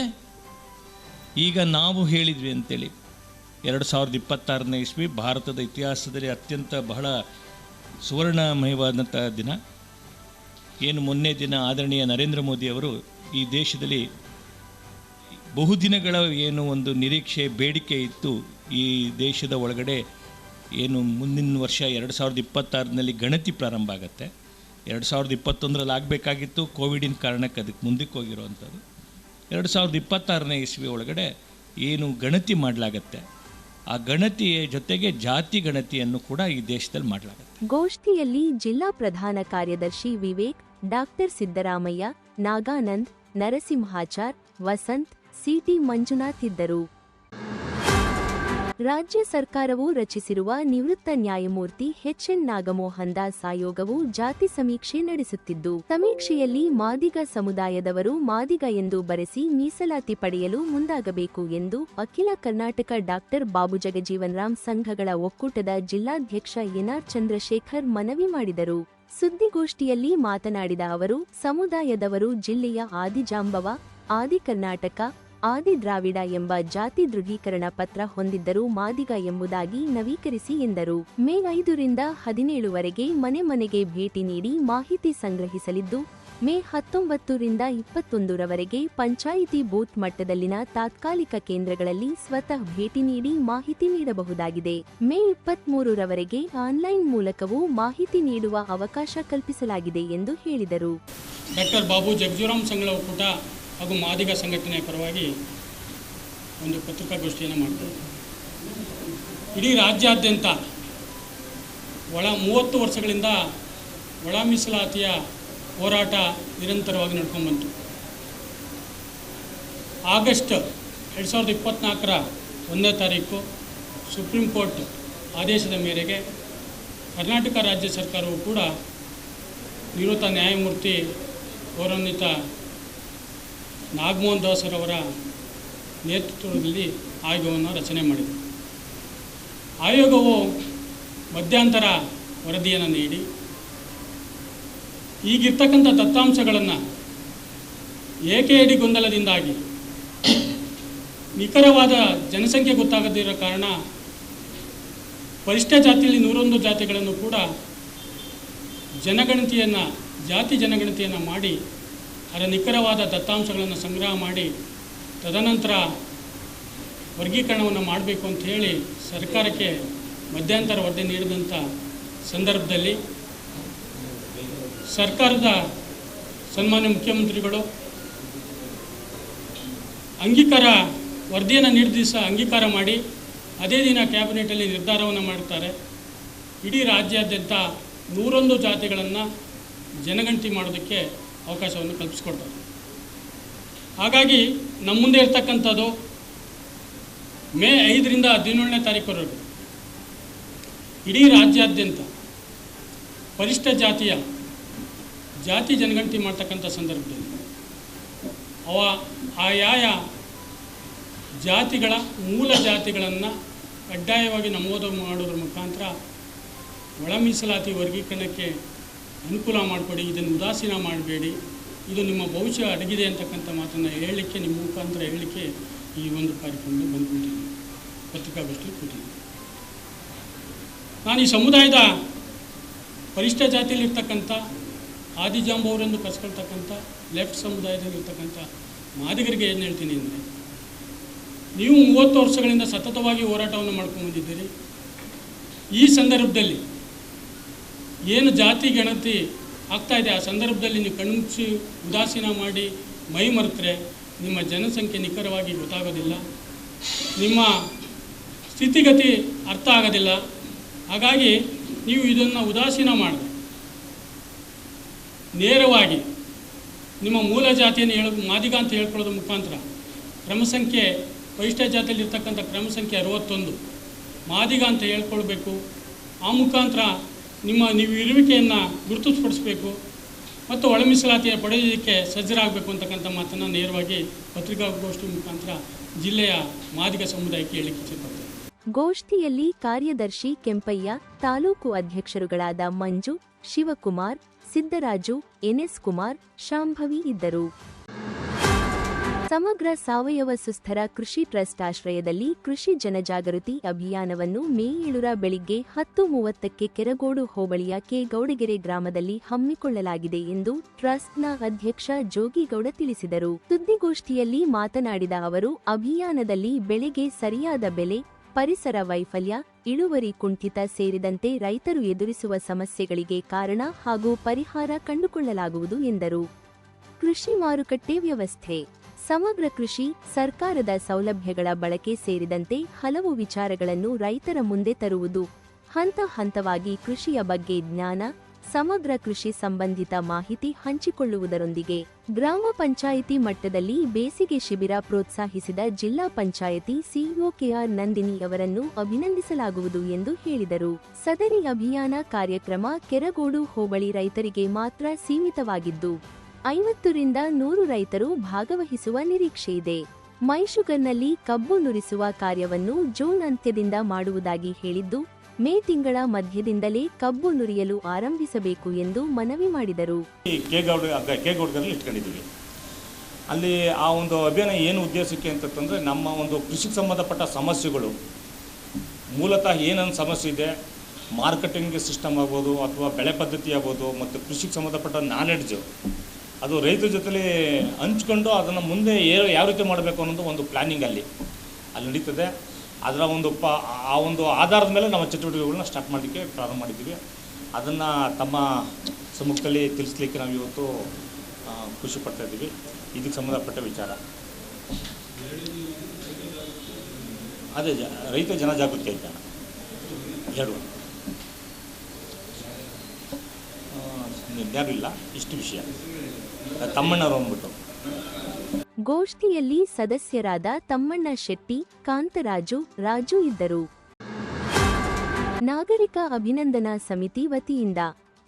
ಈಗ ನಾವು ಹೇಳಿದ್ವಿ ಅಂತೇಳಿ, ಎರಡು ಸಾವಿರದ ಇಪ್ಪತ್ತಾರನೇ ಇಸ್ವಿ ಭಾರತದ ಇತಿಹಾಸದಲ್ಲಿ ಅತ್ಯಂತ ಬಹಳ ಸುವರ್ಣಮಯವಾದಂಥ ದಿನ. ಏನು ಮೊನ್ನೆ ದಿನ ಆದರಣೀಯ ನರೇಂದ್ರ ಮೋದಿ ಅವರು ಈ ದೇಶದಲ್ಲಿ ಬಹುದಿನಗಳ ಏನು ಒಂದು ನಿರೀಕ್ಷೆ, ಬೇಡಿಕೆ ಇತ್ತು ಈ ದೇಶದ ಒಳಗಡೆ ಏನು ಮುಂದಿನ ವರ್ಷ ಎರಡು ಸಾವಿರದ ಇಪ್ಪತ್ತಾರನಲ್ಲಿ ಗಣತಿ ಪ್ರಾರಂಭ ಆಗುತ್ತೆ. ಎರಡು ಸಾವಿರದ ಇಪ್ಪತ್ತೊಂದರಲ್ಲಿ ಆಗಬೇಕಾಗಿತ್ತು, ಕೋವಿಡಿನ ಕಾರಣಕ್ಕೆ ಅದಕ್ಕೆ ಮುಂದಕ್ಕೆ ಹೋಗಿರೋವಂಥದ್ದು. ಎರಡು ಸಾವಿರದ ಇಪ್ಪತ್ತಾರನೇ ಇಸ್ವಿ ಒಳಗಡೆ ಏನು ಗಣತಿ ಮಾಡಲಾಗತ್ತೆ. ಆ ಗಣತಿಯ ಜೊತೆಗೆ ಜಾತಿ ಗಣತಿಯನ್ನು ಕೂಡ ಈ ದೇಶದಲ್ಲಿ ಮಾಡಲಾಗುತ್ತೆ. ಗೋಷ್ಠಿಯಲ್ಲಿ ಜಿಲ್ಲಾ ಪ್ರಧಾನ ಕಾರ್ಯದರ್ಶಿ ವಿವೇಕ್, ಡಾಕ್ಟರ್ ಸಿದ್ದರಾಮಯ್ಯ, ನಾಗಾನಂದ್, ನರಸಿಂಹಾಚಾರ್, ವಸಂತ್, ಸಿಟಿ ಮಂಜುನಾಥ್ ಇದ್ದರು. ರಾಜ್ಯ ಸರ್ಕಾರವು ರಚಿಸಿರುವ ನಿವೃತ್ತ ನ್ಯಾಯಮೂರ್ತಿ ಹೆಚ್ಎನ್ ನಾಗಮೋಹನ್ ದಾಸ್ ಆಯೋಗವು ಜಾತಿ ಸಮೀಕ್ಷೆ ನಡೆಸುತ್ತಿದ್ದು, ಸಮೀಕ್ಷೆಯಲ್ಲಿ ಮಾದಿಗ ಸಮುದಾಯದವರು ಮಾದಿಗ ಎಂದು ಬರೆಸಿ ಮೀಸಲಾತಿ ಪಡೆಯಲು ಮುಂದಾಗಬೇಕು ಎಂದು ಅಖಿಲ ಕರ್ನಾಟಕ ಡಾಕ್ಟರ್ ಬಾಬು ಜಗಜೀವನ್ ರಾಮ್ ಸಂಘಗಳ ಒಕ್ಕೂಟದ ಜಿಲ್ಲಾಧ್ಯಕ್ಷ ಎನ್ಆರ್ ಚಂದ್ರಶೇಖರ್ ಮನವಿ ಮಾಡಿದರು. ಸುದ್ದಿಗೋಷ್ಠಿಯಲ್ಲಿ ಮಾತನಾಡಿದ ಅವರು, ಸಮುದಾಯದವರು ಜಿಲ್ಲೆಯ ಆದಿಜಾಂಬವ, ಆದಿ ಕರ್ನಾಟಕ ಆದಿ ದ್ರಾವಿಡ ಎಂಬ ಜಾತಿ ದೃಢೀಕರಣ ಪತ್ರ ಹೊಂದಿದ್ದರೂ ಮಾದಿಗ ಎಂಬುದಾಗಿ ನವೀಕರಿಸಿ ಎಂದರು. ಮೇ ಐದರಿಂದ ಹದಿನೇಳುವರೆಗೆ ಮನೆ ಮನೆಗೆ ಭೇಟಿ ನೀಡಿ ಮಾಹಿತಿ ಸಂಗ್ರಹಿಸಲಿದ್ದು, ಮೇ ಹತ್ತೊಂಬತ್ತರಿಂದ ಇಪ್ಪತ್ತೊಂದರವರೆಗೆ ಪಂಚಾಯಿತಿ ಬೂತ್ ಮಟ್ಟದಲ್ಲಿನ ತಾತ್ಕಾಲಿಕ ಕೇಂದ್ರಗಳಲ್ಲಿ ಸ್ವತಃ ಭೇಟಿ ನೀಡಿ ಮಾಹಿತಿ ನೀಡಬಹುದಾಗಿದೆ. ಮೇ ಇಪ್ಪತ್ಮೂರರವರೆಗೆ ಆನ್ಲೈನ್ ಮೂಲಕವೂ ಮಾಹಿತಿ ನೀಡುವ ಅವಕಾಶ ಕಲ್ಪಿಸಲಾಗಿದೆ ಎಂದು ಹೇಳಿದರು. ಡಾಕ್ಟರ್ ಬಾಬು ಜಗಜೀವರಾಮ್ ಸಂಘಗಳ ಒಕ್ಕೂಟ ಹಾಗೂ ಮಾದಿಗ ಸಂಘಟನೆಯ ಪರವಾಗಿ ಒಂದು ಪತ್ರಿಕಾಗೋಷ್ಠಿಯನ್ನು ಮಾಡ್ತಾರೆ ಇಡೀ ರಾಜ್ಯಾದ್ಯಂತ ಒಳ ಮೂವತ್ತು ವರ್ಷಗಳಿಂದ ಒಳ ಮೀಸಲಾತಿಯ ಹೋರಾಟ ನಿರಂತರವಾಗಿ ನಡ್ಕೊಂಡ್ಬಂತು ಆಗಸ್ಟ್ ಎರಡು ಸಾವಿರದ ಇಪ್ಪತ್ತ್ನಾಲ್ಕರ ಒಂದನೇ ತಾರೀಕು ಸುಪ್ರೀಂ ಕೋರ್ಟ್ ಆದೇಶದ ಮೇರೆಗೆ ಕರ್ನಾಟಕ ರಾಜ್ಯ ಸರ್ಕಾರವು ಕೂಡ ನಿವೃತ್ತ ನ್ಯಾಯಮೂರ್ತಿ ಗೌರವಾನ್ವಿತ ನಾಗಮೋಹನ್ ದಾಸರವರ ನೇತೃತ್ವದಲ್ಲಿ ಆಯೋಗವನ್ನು ರಚನೆ ಮಾಡಿದೆ ಆಯೋಗವು ಮಧ್ಯಂತರ ವರದಿಯನ್ನು ನೀಡಿ, ಈಗಿರ್ತಕ್ಕಂಥ ದತ್ತಾಂಶಗಳನ್ನು ಏಕೆಯಡಿ ಗೊಂದಲದಿಂದಾಗಿ ನಿಖರವಾದ ಜನಸಂಖ್ಯೆ ಗೊತ್ತಾಗದಿರೋ ಕಾರಣ ಪರಿಷ್ಠ ಜಾತಿಯಲ್ಲಿ ನೂರೊಂದು ಜಾತಿಗಳನ್ನು ಕೂಡ ಜನಗಣತಿಯನ್ನು, ಜಾತಿ ಜನಗಣತಿಯನ್ನು ಮಾಡಿ ಅದರ ನಿಖರವಾದ ದತ್ತಾಂಶಗಳನ್ನು ಸಂಗ್ರಹ ಮಾಡಿ ತದನಂತರ ವರ್ಗೀಕರಣವನ್ನು ಮಾಡಬೇಕು ಅಂತ ಹೇಳಿ ಸರ್ಕಾರಕ್ಕೆ ಮಧ್ಯಂತರ ವರದಿ ನೀಡಿದಂಥ ಸಂದರ್ಭದಲ್ಲಿ ಸರ್ಕಾರದ ಸನ್ಮಾನ್ಯ ಮುಖ್ಯಮಂತ್ರಿಗಳು ಅಂಗೀಕಾರ ವರದಿಯನ್ನು ನೀಡಿದ ದಿವಸ ಅಂಗೀಕಾರ ಮಾಡಿ ಅದೇ ದಿನ ಕ್ಯಾಬಿನೆಟಲ್ಲಿ ನಿರ್ಧಾರವನ್ನು ಮಾಡ್ತಾರೆ ಇಡೀ ರಾಜ್ಯಾದ್ಯಂತ ನೂರೊಂದು ಜಾತಿಗಳನ್ನು ಜನಗಣತಿ ಮಾಡೋದಕ್ಕೆ ಅವಕಾಶವನ್ನು ಕಲ್ಪಿಸ್ಕೊಡ್ತಾರೆ. ಹಾಗಾಗಿ ನಮ್ಮ ಮುಂದೆ ಇರ್ತಕ್ಕಂಥದ್ದು ಮೇ ಐದರಿಂದ ಹದಿನೇಳನೇ ತಾರೀಕುವರೆಗೂ ಇಡೀ ರಾಜ್ಯಾದ್ಯಂತ ಪರಿಷ್ಠ ಜಾತಿಯ ಜಾತಿ ಜನಗಣತಿ ಮಾಡ್ತಕ್ಕಂಥ ಸಂದರ್ಭದಲ್ಲಿ ಅವ ಆಯಾಯ ಜಾತಿಗಳ ಮೂಲ ಜಾತಿಗಳನ್ನು ಕಡ್ಡಾಯವಾಗಿ ನಮೂದು ಮಾಡೋದ್ರ ಮುಖಾಂತರ ಒಳ ಮೀಸಲಾತಿ ವರ್ಗೀಕರಣಕ್ಕೆ ಅನುಕೂಲ ಮಾಡಿಕೊಡಿ, ಇದನ್ನು ಉದಾಸೀನ ಮಾಡಬೇಡಿ. ಇದು ನಿಮ್ಮ ಭವಿಷ್ಯ ಅಡಗಿದೆ ಅಂತಕ್ಕಂಥ ಮಾತನ್ನು ಹೇಳಲಿಕ್ಕೆ, ನಿಮ್ಮ ಮುಖಾಂತರ ಹೇಳಲಿಕ್ಕೆ ಈ ಒಂದು ಕಾರ್ಯಕ್ರಮದಲ್ಲಿ ಬಂದ್ಬಿಟ್ಟಿದ್ದೀನಿ. ಪತ್ರಿಕಾಗೋಷ್ಠಿ ಕೂತಿದ್ದೀನಿ. ನಾನು ಈ ಸಮುದಾಯದ ಪರಿಷ್ಠ ಜಾತಿಯಲ್ಲಿರ್ತಕ್ಕಂಥ ಆದಿಜಾಂಬವರೆಂದು ಕಸ್ಕೊಳ್ತಕ್ಕಂಥ ಲೆಫ್ಟ್ ಸಮುದಾಯದಲ್ಲಿರ್ತಕ್ಕಂಥ ಮಾದಿಗರಿಗೆ ಏನು ಹೇಳ್ತೀನಿ ಅಂದರೆ, ನೀವು ಮೂವತ್ತು ವರ್ಷಗಳಿಂದ ಸತತವಾಗಿ ಹೋರಾಟವನ್ನು ಮಾಡ್ಕೊಂಡು ಬಂದಿದ್ದೀರಿ. ಈ ಸಂದರ್ಭದಲ್ಲಿ ಏನು ಜಾತಿ ಗಣತಿ ಆಗ್ತಾ ಇದೆ ಆ ಸಂದರ್ಭದಲ್ಲಿ ನೀವು ಕಣ್ಮುಚ್ಚಿ ಉದಾಸೀನ ಮಾಡಿ ಮೈ ಮರೆತರೆ ನಿಮ್ಮ ಜನಸಂಖ್ಯೆ ನಿಖರವಾಗಿ ಗೊತ್ತಾಗೋದಿಲ್ಲ. ನಿಮ್ಮ ಸ್ಥಿತಿಗತಿ ಅರ್ಥ ಆಗೋದಿಲ್ಲ. ಹಾಗಾಗಿ ನೀವು ಇದನ್ನು ಉದಾಸೀನ ಮಾಡಿದೆ ನೇರವಾಗಿ ನಿಮ್ಮ ಮೂಲ ಜಾತಿಯನ್ನು ಹೇಳ ಮಾದಿಗ ಅಂತ ಹೇಳ್ಕೊಳ್ಳೋದ್ರ ಮುಖಾಂತರ ಕ್ರಮಸಂಖ್ಯೆ ವೈಷ್ಠ ಜಾತಿಯಲ್ಲಿರ್ತಕ್ಕಂಥ ಕ್ರಮಸಂಖ್ಯೆ ಕ್ರಮ ಸಂಖ್ಯೆ ಅರವತ್ತೊಂದು ಮಾದಿಗ ಅಂತ ಹೇಳ್ಕೊಳ್ಬೇಕು. ಆ ಮುಖಾಂತರ ನಿಮ್ಮ ನೀವು ಇರುವಿಕೆಯನ್ನು ಗುರುತಿಸ್ಪಡಿಸಬೇಕು ಮತ್ತು ಒಳ ಮೀಸಲಾತಿಯನ್ನು ಪಡೆಯೋದಕ್ಕೆ ಸಜ್ಜರಾಗಬೇಕು ಅಂತಕ್ಕಂಥ ಮಾತನ್ನು ನೇರವಾಗಿ ಪತ್ರಿಕಾಗೋಷ್ಠಿ ಮುಖಾಂತರ ಜಿಲ್ಲೆಯ ಮಾದಿಗ ಸಮುದಾಯಕ್ಕೆ ಹೇಳಿಕೆ ಇಚ್ಛೆಪಡ್ತೇನೆ ಗೋಷ್ಠಿಯಲ್ಲಿ ಕಾರ್ಯದರ್ಶಿ ಕೆಂಪಯ್ಯ, ತಾಲೂಕು ಅಧ್ಯಕ್ಷರುಗಳಾದ ಮಂಜು, ಶಿವಕುಮಾರ್, ಸಿದ್ದರಾಜು, ಎನ್ಎಸ್ ಕುಮಾರ್, ಶಾಂಭವಿ ಇದ್ದರು. ಸಮಗ್ರ ಸಾವಯವ ಸುಸ್ಥರ ಕೃಷಿ ಟ್ರಸ್ಟ್ ಆಶ್ರಯದಲ್ಲಿ ಕೃಷಿ ಜನಜಾಗೃತಿ ಅಭಿಯಾನವನ್ನು ಮೇ ಏಳರ ಬೆಳಿಗ್ಗೆ ಹತ್ತು ಮೂವತ್ತಕ್ಕೆ ಕೆರಗೋಡು ಹೋಬಳಿಯ ಕೆ ಗೌಡಗೆರೆ ಗ್ರಾಮದಲ್ಲಿ ಹಮ್ಮಿಕೊಳ್ಳಲಾಗಿದೆ ಎಂದು ಟ್ರಸ್ಟ್ನ ಅಧ್ಯಕ್ಷ ಜೋಗಿಗೌಡ ತಿಳಿಸಿದರು. ಸುದ್ದಿಗೋಷ್ಠಿಯಲ್ಲಿ ಮಾತನಾಡಿದ ಅವರು, ಅಭಿಯಾನದಲ್ಲಿ ಬೆಳೆಗೆ ಸರಿಯಾದ ಬೆಲೆ, ಪರಿಸರ ವೈಫಲ್ಯ, ಇಳುವರಿ ಕುಂಠಿತ ಸೇರಿದಂತೆ ರೈತರು ಎದುರಿಸುವ ಸಮಸ್ಯೆಗಳಿಗೆ ಕಾರಣ ಹಾಗೂ ಪರಿಹಾರ ಕಂಡುಕೊಳ್ಳಲಾಗುವುದು ಎಂದರು. ಕೃಷಿ ಮಾರುಕಟ್ಟೆ ವ್ಯವಸ್ಥೆ ಸಮಗ್ರ ಕೃಷಿ, ಸರ್ಕಾರದ ಸೌಲಭ್ಯಗಳ ಬಳಕೆ ಸೇರಿದಂತೆ ಹಲವು ವಿಚಾರಗಳನ್ನು ರೈತರ ಮುಂದೆ ತರುವುದು. ಹಂತ ಹಂತವಾಗಿ ಕೃಷಿಯ ಬಗ್ಗೆ ಜ್ಞಾನ, ಸಮಗ್ರ ಕೃಷಿ ಸಂಬಂಧಿತ ಮಾಹಿತಿ ಹಂಚಿಕೊಳ್ಳುವುದರೊಂದಿಗೆ ಗ್ರಾಮ ಪಂಚಾಯಿತಿ ಮಟ್ಟದಲ್ಲಿ ಬೇಸಿಗೆ ಶಿಬಿರ ಪ್ರೋತ್ಸಾಹಿಸಿದ ಜಿಲ್ಲಾ ಪಂಚಾಯಿತಿ ಸಿಇಒ ಕೆಆರ್ ನಂದಿನಿ ಅವರನ್ನು ಅಭಿನಂದಿಸಲಾಗುವುದು ಎಂದು ಹೇಳಿದರು. ಸದರಿ ಅಭಿಯಾನ ಕಾರ್ಯಕ್ರಮ ಕೆರಗೋಡು ಹೋಬಳಿ ರೈತರಿಗೆ ಮಾತ್ರ ಸೀಮಿತವಾಗಿದ್ದು ಐವತ್ತರಿಂದ ನೂರು ರೈತರು ಭಾಗವಹಿಸುವ ನಿರೀಕ್ಷೆ ಇದೆ. ಮೈಶುಗರ್ನಲ್ಲಿ ಕಬ್ಬು ನುರಿಸುವ ಕಾರ್ಯವನ್ನು ಜೂನ್ ಅಂತ್ಯದಿಂದ ಮಾಡುವುದಾಗಿ ಹೇಳಿದ್ದು, ಮೇ ತಿಂಗಳ ಮಧ್ಯದಿಂದಲೇ ಕಬ್ಬು ನುರಿಯಲು ಆರಂಭಿಸಬೇಕು ಎಂದು ಮನವಿ ಮಾಡಿದರು. ಅಲ್ಲಿ ಆ ಒಂದು ಅಭಿಯಾನ ಏನು ಉದ್ದೇಶಕ್ಕೆ ಅಂತಂದರೆ ನಮ್ಮ ಒಂದು ಕೃಷಿಗೆ ಸಂಬಂಧಪಟ್ಟ ಸಮಸ್ಯೆಗಳು, ಮೂಲತಃ ಏನೊಂದು ಸಮಸ್ಯೆ ಇದೆ ಮಾರ್ಕೆಟಿಂಗ್ ಸಿಸ್ಟಮ್ ಆಗ್ಬೋದು ಅಥವಾ ಬೆಳೆ ಪದ್ಧತಿ ಆಗ್ಬೋದು, ಮತ್ತು ಕೃಷಿಗೆ ಸಂಬಂಧಪಟ್ಟ ನಾಲೆಡ್ಜು ಅದು ರೈತರ ಜೊತೆಲಿ ಹಂಚ್ಕೊಂಡು ಅದನ್ನು ಮುಂದೆ ಯಾವ ರೀತಿ ಮಾಡಬೇಕು ಅನ್ನೋದು ಒಂದು ಪ್ಲ್ಯಾನಿಂಗ್ ಅಲ್ಲಿ. ಅಲ್ಲಿ ನಡೀತದೆ. ಅದರ ಒಂದು ಪ, ಆ ಒಂದು ಆಧಾರದ ಮೇಲೆ ನಾವು ಚಟುವಟಿಕೆಗಳನ್ನ ಸ್ಟಾರ್ಟ್ ಮಾಡಲಿಕ್ಕೆ ಪ್ರಾರಂಭ ಮಾಡಿದ್ದೀವಿ. ಅದನ್ನು ತಮ್ಮ ಸಮ್ಮುಖದಲ್ಲಿ ತಿಳಿಸ್ಲಿಕ್ಕೆ ನಾವು ಇವತ್ತು ಖುಷಿ ಪಡ್ತಾ ಇದ್ದೀವಿ. ಇದಕ್ಕೆ ಸಂಬಂಧಪಟ್ಟ ವಿಚಾರ. ಅದೇ ಜ, ರೈತ ಜನಜಾಗೃತಿ ಅಂತ ಎರಡು. ಆ, ಯಾರೂ ಇಲ್ಲ ಇಷ್ಟು ವಿಷಯ. ತಮ್ಮಣ್ಣವ್ರು ಅಂದ್ಬಿಟ್ಟು. ಗೋಷ್ಠಿಯಲ್ಲಿ ಸದಸ್ಯರಾದ ತಮ್ಮಣ್ಣ ಶೆಟ್ಟಿ ಕಾಂತರಾಜು ರಾಜು ಇದ್ದರು. ನಾಗರಿಕ ಅಭಿನಂದನಾ ಸಮಿತಿ ವತಿಯಿಂದ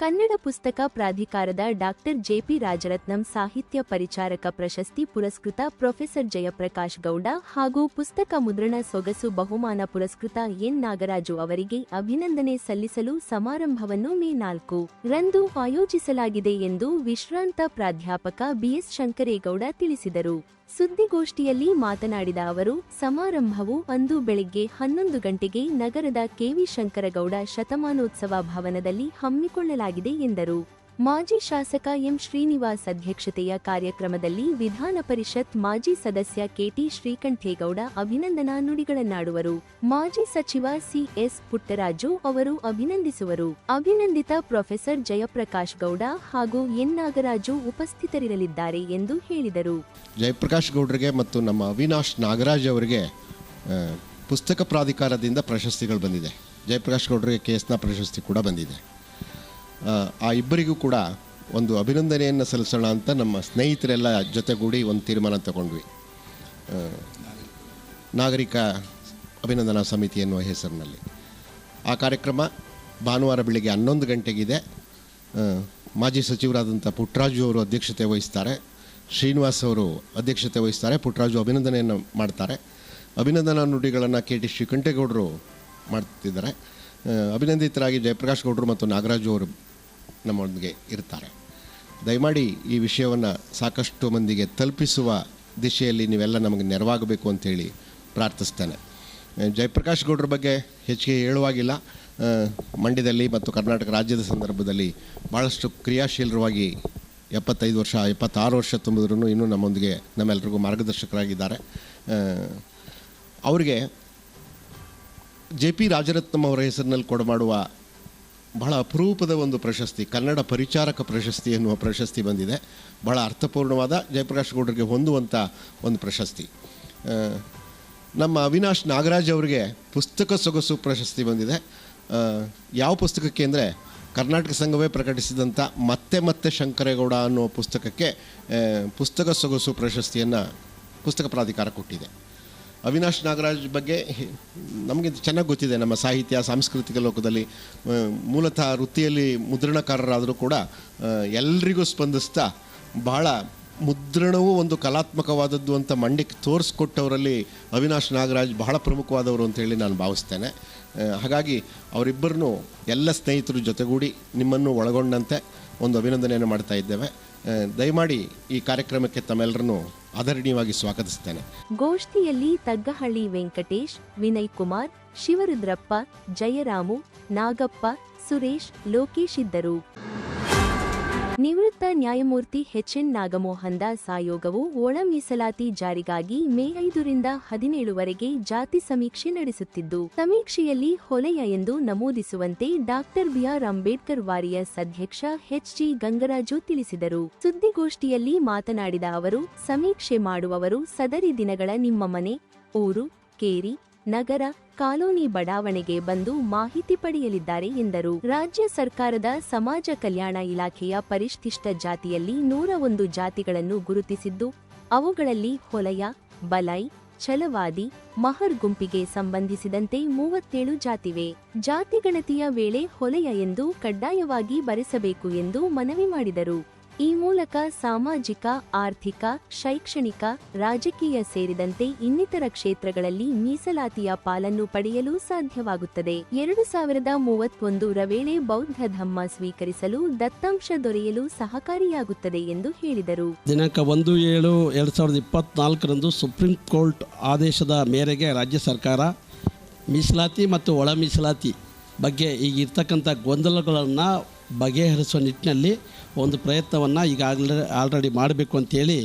ಕನ್ನಡ ಪುಸ್ತಕ ಪ್ರಾಧಿಕಾರದ ಡಾಕ್ಟರ್ ಜೆಪಿ ರಾಜರತ್ನಂ ಸಾಹಿತ್ಯ ಪರಿಚಾರಕ ಪ್ರಶಸ್ತಿ ಪುರಸ್ಕೃತ ಪ್ರೊಫೆಸರ್ ಜಯಪ್ರಕಾಶ್ ಗೌಡ ಹಾಗೂ ಪುಸ್ತಕ ಮುದ್ರಣ ಸೊಗಸು ಬಹುಮಾನ ಪುರಸ್ಕೃತ ಎನ್ ನಾಗರಾಜು ಅವರಿಗೆ ಅಭಿನಂದನೆ ಸಲ್ಲಿಸಲು ಸಮಾರಂಭವನ್ನು ಮೇ ನಾಲ್ಕು ರಂದು ಆಯೋಜಿಸಲಾಗಿದೆ ಎಂದು ವಿಶ್ರಾಂತ ಪ್ರಾಧ್ಯಾಪಕ ಬಿಎಸ್ ಶಂಕರೇಗೌಡ ತಿಳಿಸಿದರು. ಸುದ್ದಿಗೋಷ್ಠಿಯಲ್ಲಿ ಮಾತನಾಡಿದ ಅವರು, ಸಮಾರಂಭವು ಅಂದು ಬೆಳಿಗ್ಗೆ ಹನ್ನೊಂದು ಗಂಟೆಗೆ ನಗರದ ಕೆವಿ ಶಂಕರಗೌಡ ಶತಮಾನೋತ್ಸವ ಭವನದಲ್ಲಿ ಹಮ್ಮಿಕೊಳ್ಳಲಾಗಿದೆ ಎಂದರು. ಮಾಜಿ ಶಾಸಕ ಎಂ ಶ್ರೀನಿವಾಸ್ ಅಧ್ಯಕ್ಷತೆಯ ಕಾರ್ಯಕ್ರಮದಲ್ಲಿ ವಿಧಾನ ಪರಿಷತ್ ಮಾಜಿ ಸದಸ್ಯ ಕೆಟಿ ಶ್ರೀಕಂಠೇಗೌಡ ಅಭಿನಂದನಾ ನುಡಿಗಳನ್ನಾಡುವರು. ಮಾಜಿ ಸಚಿವ ಸಿಎಸ್ ಪುಟ್ಟರಾಜು ಅವರು ಅಭಿನಂದಿಸುವರು. ಅಭಿನಂದಿತ ಪ್ರೊಫೆಸರ್ ಜಯಪ್ರಕಾಶ್ ಗೌಡ ಹಾಗೂ ಎನ್. ನಾಗರಾಜು ಉಪಸ್ಥಿತರಿರಲಿದ್ದಾರೆ ಎಂದು ಹೇಳಿದರು. ಜಯಪ್ರಕಾಶ್ ಗೌಡರಿಗೆ ಮತ್ತು ನಮ್ಮ ಅವಿನಾಶ್ ನಾಗರಾಜ್ ಅವರಿಗೆ ಪುಸ್ತಕ ಪ್ರಾಧಿಕಾರದಿಂದ ಪ್ರಶಸ್ತಿಗಳು ಬಂದಿದೆ. ಜಯಪ್ರಕಾಶ್ ಗೌಡರಿಗೆ ಕೇಸ್ನ ಪ್ರಶಸ್ತಿ ಕೂಡ ಬಂದಿದೆ. ಆ, ಇಬ್ಬರಿಗೂ ಕೂಡ ಒಂದು ಅಭಿನಂದನೆಯನ್ನು ಸಲ್ಲಿಸೋಣ ಅಂತ ನಮ್ಮ ಸ್ನೇಹಿತರೆಲ್ಲ ಜೊತೆಗೂಡಿ ಒಂದು ತೀರ್ಮಾನ ತಗೊಂಡ್ವಿ. ನಾಗರಿಕ ಅಭಿನಂದನಾ ಸಮಿತಿ ಎನ್ನುವ ಹೆಸರಿನಲ್ಲಿ. ಆ ಕಾರ್ಯಕ್ರಮ ಭಾನುವಾರ ಬೆಳಿಗ್ಗೆ ಹನ್ನೊಂದು ಗಂಟೆಗಿದೆ. ಮಾಜಿ ಸಚಿವರಾದಂಥ ಪುಟ್ಟರಾಜು ಅವರು ಅಧ್ಯಕ್ಷತೆ ವಹಿಸ್ತಾರೆ. ಶ್ರೀನಿವಾಸ್ ಅವರು ಅಧ್ಯಕ್ಷತೆ ವಹಿಸ್ತಾರೆ. ಪುಟ್ಟರಾಜು ಅಭಿನಂದನೆಯನ್ನು ಮಾಡ್ತಾರೆ. ಅಭಿನಂದನಾ ನುಡಿಗಳನ್ನು ಕೆ ಟಿ ಶ್ರೀಕಂಠೇಗೌಡರು ಮಾಡ್ತಿದ್ದಾರೆ. ಅಭಿನಂದಿತರಾಗಿ ಜಯಪ್ರಕಾಶ್ ಗೌಡರು ಮತ್ತು ನಾಗರಾಜು ಅವರು ನಮ್ಮೊಂದಿಗೆ ಇರ್ತಾರೆ. ದಯಮಾಡಿ ಈ ವಿಷಯವನ್ನು ಸಾಕಷ್ಟು ಮಂದಿಗೆ ತಲುಪಿಸುವ ದಿಶೆಯಲ್ಲಿ ನೀವೆಲ್ಲ ನಮಗೆ ನೆರವಾಗಬೇಕು ಅಂತೇಳಿ ಪ್ರಾರ್ಥಿಸ್ತೇನೆ. ಜಯಪ್ರಕಾಶ್ ಗೌಡ್ರ ಬಗ್ಗೆ ಹೆಚ್ಚಿಗೆ ಹೇಳುವಾಗಿಲ್ಲ. ಮಂಡ್ಯದಲ್ಲಿ ಮತ್ತು ಕರ್ನಾಟಕ ರಾಜ್ಯದ ಸಂದರ್ಭದಲ್ಲಿ ಭಾಳಷ್ಟು ಕ್ರಿಯಾಶೀಲರವಾಗಿ ಎಪ್ಪತ್ತೈದು ವರ್ಷ, ಎಪ್ಪತ್ತಾರು ವರ್ಷ ತುಂಬಿದ್ರೂ ಇನ್ನೂ ನಮ್ಮೊಂದಿಗೆ ನಮ್ಮೆಲ್ಲರಿಗೂ ಮಾರ್ಗದರ್ಶಕರಾಗಿದ್ದಾರೆ. ಅವರಿಗೆ ಜೆ ಪಿ ರಾಜರತ್ನಂ ಅವರ ಹೆಸರಿನಲ್ಲಿ ಕೊಡಮಾಡುವ ಬಹಳ ಅಪರೂಪದ ಒಂದು ಪ್ರಶಸ್ತಿ, ಕನ್ನಡ ಪರಿಚಾರಕ ಪ್ರಶಸ್ತಿ ಎನ್ನುವ ಪ್ರಶಸ್ತಿ ಬಂದಿದೆ. ಬಹಳ ಅರ್ಥಪೂರ್ಣವಾದ, ಜಯಪ್ರಕಾಶ್ ಗೌಡರಿಗೆ ಹೊಂದುವಂಥ ಒಂದು ಪ್ರಶಸ್ತಿ. ನಮ್ಮ ಅವಿನಾಶ್ ನಾಗರಾಜ್ ಅವರಿಗೆ ಪುಸ್ತಕ ಸೊಗಸು ಪ್ರಶಸ್ತಿ ಬಂದಿದೆ. ಯಾವ ಪುಸ್ತಕಕ್ಕೆ ಅಂದರೆ, ಕರ್ನಾಟಕ ಸಂಘವೇ ಪ್ರಕಟಿಸಿದಂಥ ಮತ್ತೆ ಮತ್ತೆ ಶಂಕರೇಗೌಡ ಅನ್ನುವ ಪುಸ್ತಕಕ್ಕೆ ಪುಸ್ತಕ ಸೊಗಸು ಪ್ರಶಸ್ತಿಯನ್ನು ಪುಸ್ತಕ ಪ್ರಾಧಿಕಾರ ಕೊಟ್ಟಿದೆ. ಅವಿನಾಶ್ ನಾಗರಾಜ್ ಬಗ್ಗೆ ನಮಗೆ ಚೆನ್ನಾಗಿ ಗೊತ್ತಿದೆ ನಮ್ಮ ಸಾಹಿತ್ಯ, ಸಾಂಸ್ಕೃತಿಕ ಲೋಕದಲ್ಲಿ ಮೂಲತಃ ವೃತ್ತಿಯಲ್ಲಿ ಮುದ್ರಣಕಾರರಾದರೂ ಕೂಡ ಎಲ್ರಿಗೂ ಸ್ಪಂದಿಸ್ತಾ ಬಹಳ ಮುದ್ರಣವೂ ಒಂದು ಕಲಾತ್ಮಕವಾದದ್ದು ಅಂತ ಮಂಡಿಕ್ ತೋರಿಸ್ಕೊಟ್ಟವರಲ್ಲಿ ಅವಿನಾಶ್ ನಾಗರಾಜ್ ಬಹಳ ಪ್ರಮುಖವಾದವರು ಅಂತೇಳಿ ನಾನು ಭಾವಿಸ್ತೇನೆ. ಹಾಗಾಗಿ ಅವರಿಬ್ಬರನ್ನು ಎಲ್ಲ ಸ್ನೇಹಿತರು ಜೊತೆಗೂಡಿ ನಿಮ್ಮನ್ನು ಒಳಗೊಂಡಂತೆ ಒಂದು ಅಭಿನಂದನೆಯನ್ನು ಮಾಡ್ತಾ ಇದ್ದೇವೆ. ದಯಮಾಡಿ ಈ ಕಾರ್ಯಕ್ರಮಕ್ಕೆ ತಮ್ಮೆಲ್ಲರನ್ನು ಆದರಣೀಯವಾಗಿ ಸ್ವಾಗತಿಸುತ್ತೇನೆ. ಗೋಷ್ಠಿಯಲ್ಲಿ ತಗ್ಗಹಳ್ಳಿ ವೆಂಕಟೇಶ್ ವಿನಯ್ ಕುಮಾರ್ ಶಿವರುದ್ರಪ್ಪ ಜಯರಾಮು ನಾಗಪ್ಪ ಸುರೇಶ್ ಲೋಕೇಶ್ ಇದ್ದರು. ನಿವೃತ್ತ ನ್ಯಾಯಮೂರ್ತಿ ಹೆಚ್ಎನ್ ನಾಗಮೋಹನ್ ದಾಸ್ ಆಯೋಗವು ಒಳ ಮೀಸಲಾತಿ ಜಾರಿಗಾಗಿ ಮೇ ಐದರಿಂದ ಹದಿನೇಳುವರೆಗೆ ಜಾತಿ ಸಮೀಕ್ಷೆ ನಡೆಸುತ್ತಿದ್ದು, ಸಮೀಕ್ಷೆಯಲ್ಲಿ ಹೊಲೆಯ ಎಂದು ನಮೂದಿಸುವಂತೆ ಡಾಕ್ಟರ್ ಬಿಆರ್ ಅಂಬೇಡ್ಕರ್ ವಾರಿಯ ಅಧ್ಯಕ್ಷ ಹೆಚ್ಜಿ ಗಂಗರಾಜು ತಿಳಿಸಿದರು. ಸುದ್ದಿಗೋಷ್ಠಿಯಲ್ಲಿ ಮಾತನಾಡಿದ ಅವರು, ಸಮೀಕ್ಷೆ ಮಾಡುವವರು ಸದರಿ ದಿನಗಳ ನಿಮ್ಮ ಮನೆ, ಊರು, ಕೇರಿ ನಗರ ಕಾಲೋನಿ ಬಡಾವಣೆಗೆ ಬಂದು ಮಾಹಿತಿ ಪಡೆಯಲಿದ್ದಾರೆ ಎಂದರು. ರಾಜ್ಯ ಸರ್ಕಾರದ ಸಮಾಜ ಕಲ್ಯಾಣ ಇಲಾಖೆಯ ಪರಿಶಿಷ್ಟ ಜಾತಿಯಲ್ಲಿ ನೂರ ಒಂದು ಜಾತಿಗಳನ್ನು ಗುರುತಿಸಿದ್ದು, ಅವುಗಳಲ್ಲಿ ಹೊಲಯ, ಬಲೈ, ಛಲವಾದಿ, ಮಹರ್ ಗುಂಪಿಗೆ ಸಂಬಂಧಿಸಿದಂತೆ ಮೂವತ್ತೇಳು ಜಾತಿವೆ. ಜಾತಿ ಗಣತಿಯ ವೇಳೆ ಹೊಲೆಯ ಎಂದು ಕಡ್ಡಾಯವಾಗಿ ಬರೆಸಬೇಕು ಎಂದು ಮನವಿ ಮಾಡಿದರು. ಈ ಮೂಲಕ ಸಾಮಾಜಿಕ, ಆರ್ಥಿಕ, ಶೈಕ್ಷಣಿಕ, ರಾಜಕೀಯ ಸೇರಿದಂತೆ ಇನ್ನಿತರ ಕ್ಷೇತ್ರಗಳಲ್ಲಿ ಮೀಸಲಾತಿಯ ಪಾಲನ್ನು ಪಡೆಯಲು ಸಾಧ್ಯವಾಗುತ್ತದೆ. ಎರಡು ಸಾವಿರದ ಮೂವತ್ತೊಂದರ ವೇಳೆ ಬೌದ್ಧ ಧಮ್ಮ ಸ್ವೀಕರಿಸಲು ದತ್ತಾಂಶ ದೊರೆಯಲು ಸಹಕಾರಿಯಾಗುತ್ತದೆ ಎಂದು ಹೇಳಿದರು. ದಿನಾಂಕ ಒಂದು ಏಳು ಎರಡು ಸಾವಿರದ ಇಪ್ಪತ್ನಾಲ್ಕರಂದು ಸುಪ್ರೀಂ ಕೋರ್ಟ್ ಆದೇಶದ ಮೇರೆಗೆ ರಾಜ್ಯ ಸರ್ಕಾರ ಮೀಸಲಾತಿ ಮತ್ತು ಒಳ ಮೀಸಲಾತಿ ಬಗ್ಗೆ ಈಗಿರ್ತಕ್ಕಂಥ ಗೊಂದಲಗಳನ್ನು ಬಗೆಹರಿಸುವ ನಿಟ್ಟಿನಲ್ಲಿ ಒಂದು ಪ್ರಯತ್ನವನ್ನು ಈಗಾಗಲೇ ಆಲ್ರೆಡಿ ಮಾಡಬೇಕು ಅಂತೇಳಿ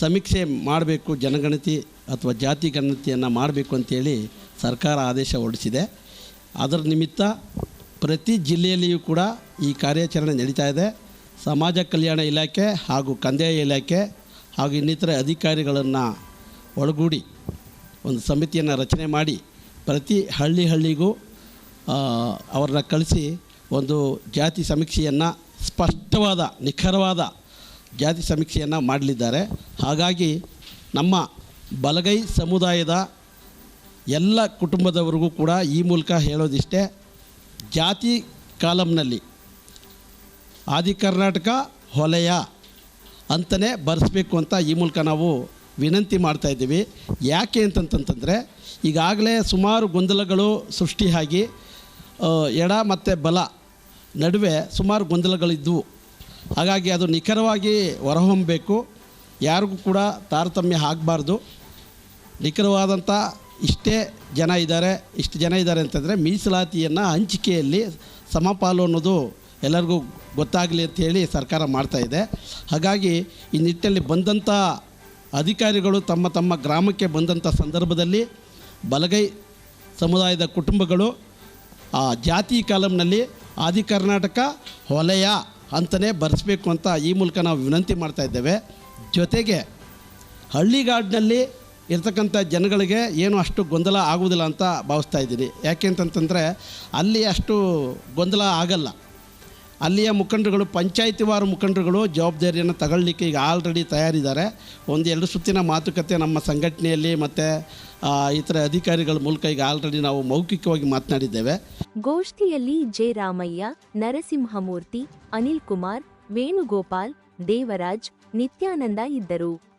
ಸಮೀಕ್ಷೆ ಮಾಡಬೇಕು, ಜನಗಣತಿ ಅಥವಾ ಜಾತಿ ಗಣತಿಯನ್ನು ಮಾಡಬೇಕು ಅಂತೇಳಿ ಸರ್ಕಾರ ಆದೇಶ ಹೊರಡಿಸಿದೆ. ಅದರ ನಿಮಿತ್ತ ಪ್ರತಿ ಜಿಲ್ಲೆಯಲ್ಲಿಯೂ ಕೂಡ ಈ ಕಾರ್ಯಾಚರಣೆ ನಡೀತಾ ಇದೆ. ಸಮಾಜ ಕಲ್ಯಾಣ ಇಲಾಖೆ ಹಾಗೂ ಕಂದಾಯ ಇಲಾಖೆ ಹಾಗೂ ಇನ್ನಿತರ ಅಧಿಕಾರಿಗಳನ್ನು ಒಳಗೂಡಿ ಒಂದು ಸಮಿತಿಯನ್ನು ರಚನೆ ಮಾಡಿ ಪ್ರತಿ ಹಳ್ಳಿ ಹಳ್ಳಿಗೂ ಅವ್ರನ್ನ ಕಳಿಸಿ ಒಂದು ಜಾತಿ ಸಮೀಕ್ಷೆಯನ್ನು ಸ್ಪಷ್ಟವಾದ, ನಿಖರವಾದ ಜಾತಿ ಸಮೀಕ್ಷೆಯನ್ನು ಮಾಡಲಿದ್ದಾರೆ. ಹಾಗಾಗಿ ನಮ್ಮ ಬಲಗೈ ಸಮುದಾಯದ ಎಲ್ಲ ಕುಟುಂಬದವರಿಗೂ ಕೂಡ ಈ ಮೂಲಕ ಹೇಳೋದಿಷ್ಟೇ, ಜಾತಿ ಕಾಲಮ್ನಲ್ಲಿ ಆದಿ ಕರ್ನಾಟಕ ಹೊಲೆಯ ಅಂತಲೇ ಬರೆಸ್ಬೇಕು ಅಂತ ಈ ಮೂಲಕ ನಾವು ವಿನಂತಿ ಮಾಡ್ತಾಯಿದ್ದೀವಿ ಯಾಕೆ ಅಂತಂತಂತಂದರೆ, ಈಗಾಗಲೇ ಸುಮಾರು ಗೊಂದಲಗಳು ಸೃಷ್ಟಿಯಾಗಿ ಎಡ ಮತ್ತು ಬಲ ನಡುವೆ ಸುಮಾರು ಗೊಂದಲಗಳಿದ್ದವು ಹಾಗಾಗಿ ಅದು ನಿಖರವಾಗಿ ಹೊರಹೊಮ್ಮಬೇಕು ಯಾರಿಗೂ ಕೂಡ ತಾರತಮ್ಯ ಆಗಬಾರ್ದು. ನಿಖರವಾದಂಥ ಇಷ್ಟೇ ಜನ ಇದ್ದಾರೆ. ಇಷ್ಟು ಜನ ಇದ್ದಾರೆ ಅಂತಂದರೆ ಮೀಸಲಾತಿಯನ್ನು ಹಂಚಿಕೆಯಲ್ಲಿ ಸಮಪಾಲು ಅನ್ನೋದು ಎಲ್ಲರಿಗೂ ಗೊತ್ತಾಗಲಿ ಅಂತೇಳಿ ಸರ್ಕಾರ ಮಾಡ್ತಾಯಿದೆ ಹಾಗಾಗಿ ಈ ನಿಟ್ಟಿನಲ್ಲಿ ಬಂದಂಥ ಅಧಿಕಾರಿಗಳು ತಮ್ಮ ತಮ್ಮ ಗ್ರಾಮಕ್ಕೆ ಬಂದಂಥ ಸಂದರ್ಭದಲ್ಲಿ ಬಲಗೈ ಸಮುದಾಯದ ಕುಟುಂಬಗಳು ಆ ಜಾತಿ ಕಾಲಮ್ನಲ್ಲಿ ಆದಿ ಕರ್ನಾಟಕ ಹೊಲೆಯ ಅಂತಲೇ ಬರೆಸ್ಬೇಕು ಅಂತ ಈ ಮೂಲಕ ನಾವು ವಿನಂತಿ ಮಾಡ್ತಾ ಇದ್ದೇವೆ. ಜೊತೆಗೆ ಹಳ್ಳಿಗಾಡಿನಲ್ಲಿ ಇರ್ತಕ್ಕಂಥ ಜನಗಳಿಗೆ ಏನು ಅಷ್ಟು ಗೊಂದಲ ಆಗುವುದಿಲ್ಲ ಅಂತ ಭಾವಿಸ್ತಾ ಇದ್ದೀನಿ. ಯಾಕೆ ಅಂತಂತಂದರೆ ಅಲ್ಲಿ ಅಷ್ಟು ಗೊಂದಲ ಆಗಲ್ಲ. ಅಲ್ಲಿಯ ಮುಖಂಡರುಗಳು, ಪಂಚಾಯತಿವಾರು ಮುಖಂಡರುಗಳು ಜವಾಬ್ದಾರಿಯನ್ನು ತಗೊಳ್ಳಿಕ್ಕೆ ಈಗ ಆಲ್ರೆಡಿ ತಯಾರಿದ್ದಾರೆ. ಒಂದು ಎರಡು ಸುತ್ತಿನ ಮಾತುಕತೆ ನಮ್ಮ ಸಂಘಟನೆಯಲ್ಲಿ ಮತ್ತು ಇತರ ಅಧಿಕಾರಿಗಳ ಮೂಲಕ ಈಗ ಆಲ್ರೆಡಿ ನಾವು ಮೌಖಿಕವಾಗಿ ಮಾತನಾಡಿದ್ದೇವೆ. ಗೋಷ್ಠಿಯಲ್ಲಿ ಜೆ ರಾಮಯ್ಯ ನರಸಿಂಹಮೂರ್ತಿ ಅನಿಲ್ ಕುಮಾರ್ ವೇಣುಗೋಪಾಲ್, ದೇವರಾಜ್, ನಿತ್ಯಾನಂದ ಇದ್ದರು.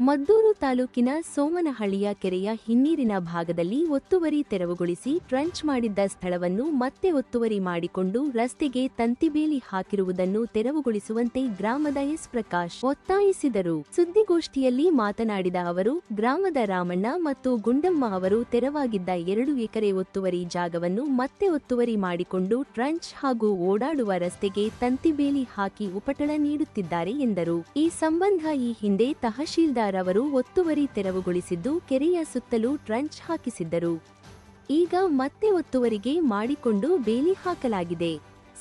ಮದ್ದೂರು ತಾಲೂಕಿನ ಸೋಮನಹಳ್ಳಿಯ ಕೆರೆಯ ಹಿನ್ನೀರಿನ ಭಾಗದಲ್ಲಿ ಒತ್ತುವರಿ ತೆರವುಗೊಳಿಸಿ ಟ್ರಂಚ್ ಮಾಡಿದ್ದ ಸ್ಥಳವನ್ನು ಮತ್ತೆ ಒತ್ತುವರಿ ಮಾಡಿಕೊಂಡು ರಸ್ತೆಗೆ ತಂತಿಬೇಲಿ ಹಾಕಿರುವುದನ್ನು ತೆರವುಗೊಳಿಸುವಂತೆ ಗ್ರಾಮದ ಎಸ್ ಪ್ರಕಾಶ್ ಒತ್ತಾಯಿಸಿದರು. ಸುದ್ದಿಗೋಷ್ಠಿಯಲ್ಲಿ ಮಾತನಾಡಿದ ಅವರು, ಗ್ರಾಮದ ರಾಮಣ್ಣ ಮತ್ತು ಗುಂಡಮ್ಮ ಅವರು ತೆರವಾಗಿದ್ದ ಎರಡು ಎಕರೆ ಒತ್ತುವರಿ ಜಾಗವನ್ನು ಮತ್ತೆ ಒತ್ತುವರಿ ಮಾಡಿಕೊಂಡು ಟ್ರಂಚ್ ಹಾಗೂ ಓಡಾಡುವ ರಸ್ತೆಗೆ ತಂತಿಬೇಲಿ ಹಾಕಿ ಉಪಟಳ ನೀಡುತ್ತಿದ್ದಾರೆ ಎಂದರು. ಈ ಸಂಬಂಧ ಈ ಹಿಂದೆ ತಹಶೀಲ್ದಾರ್ ಅವರು ಒತ್ತುವರಿ ತೆರವುಗೊಳಿಸಿದ್ದು ಕೆರೆಯ ಸುತ್ತಲೂ ಟ್ರಂಚ್ ಹಾಕಿಸಿದ್ದರು. ಈಗ ಮತ್ತೆ ಒತ್ತುವರಿಗೆ ಮಾಡಿಕೊಂಡು ಬೇಲಿ ಹಾಕಲಾಗಿದೆ.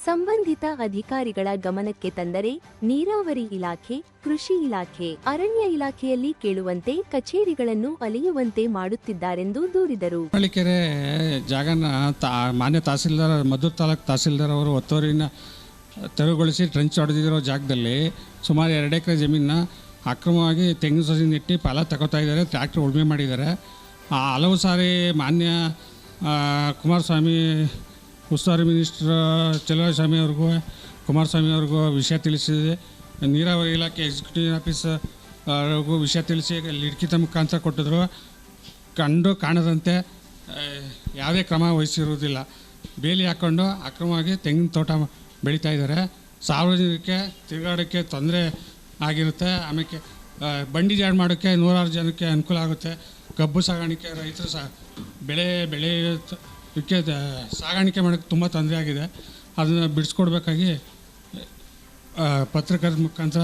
ಸಂಬಂಧಿತ ಅಧಿಕಾರಿಗಳ ಗಮನಕ್ಕೆ ತಂದರೆ ನೀರಾವರಿ ಇಲಾಖೆ, ಕೃಷಿ ಇಲಾಖೆ, ಅರಣ್ಯ ಇಲಾಖೆಯಲ್ಲಿ ಕೇಳುವಂತೆ ಕಚೇರಿಗಳನ್ನು ಅಲೆಯುವಂತೆ ಮಾಡುತ್ತಿದ್ದಾರೆಂದು ದೂರಿದರು. ಕೆರೆ ಜಾಗನ ಮಾನ್ಯ ತಹಸೀಲ್ದಾರ್ ಮಧು ತಾಲೂಕ್ ತಹಸೀಲ್ದಾರ್ ಅವರು ಒತ್ತುವರಿನ ತೆರವುಗೊಳಿಸಿ ಟ್ರಂಚ್ ಹೊಡೆದಿರೋ ಜಾಗದಲ್ಲಿ ಸುಮಾರು ಎರಡು ಎಕರೆ ಜಮೀನ ಅಕ್ರಮವಾಗಿ ತೆಂಗಿನ ಸಸಿ ನೆಟ್ಟು ಫಲ ತಗೋತಾ ಇದ್ದಾರೆ ಟ್ರ್ಯಾಕ್ಟರ್ ಉಳುಮೆ ಮಾಡಿದ್ದಾರೆ. ಹಲವು ಸಾರಿ ಮಾನ್ಯ ಕುಮಾರಸ್ವಾಮಿ, ಉಸ್ತುವಾರಿ ಮಿನಿಸ್ಟ್ರ್ ಸ್ವಾಮಿ ಅವ್ರಿಗೂ, ಕುಮಾರಸ್ವಾಮಿ ಅವ್ರಿಗೂ ವಿಷಯ ತಿಳಿಸಿದೆ. ನೀರಾವರಿ ಇಲಾಖೆ ಎಕ್ಸಿಕ್ಯೂಟಿವ್ ಆಫೀಸ್ ಅವ್ರಿಗೂ ವಿಷಯ ತಿಳಿಸಿ ಲಿಖಿತ ಮುಖಾಂತರ ಕೊಟ್ಟಿದ್ರು. ಕಂಡು ಕಾಣದಂತೆ ಯಾವುದೇ ಕ್ರಮ ವಹಿಸಿರುವುದಿಲ್ಲ. ಬೇಲಿ ಹಾಕ್ಕೊಂಡು ಅಕ್ರಮವಾಗಿ ತೆಂಗಿನ ತೋಟ ಬೆಳೀತಾ ಇದ್ದಾರೆ. ಸಾರ್ವಜನಿಕರಿಗೆ ತಿರುಗಾಡೋಕ್ಕೆ ತೊಂದರೆ ಆಗಿರುತ್ತೆ. ಆಮೇಲೆ ಬಂಡಿ ಜಾಡ್ ಮಾಡೋಕ್ಕೆ ನೂರಾರು ಜನಕ್ಕೆ ಅನುಕೂಲ ಆಗುತ್ತೆ. ಕಬ್ಬು ಸಾಗಾಣಿಕೆ ರೈತರು ಸಹ ಬೆಳೆ ಬೆಳೆಯೋದಕ್ಕೆ ಸಾಗಾಣಿಕೆ ಮಾಡೋಕ್ಕೆ ತುಂಬ ತೊಂದರೆ ಆಗಿದೆ. ಅದನ್ನು ಬಿಡಿಸ್ಕೊಡ್ಬೇಕಾಗಿ ಪತ್ರಕರ್ತರ ಮುಖಾಂತರ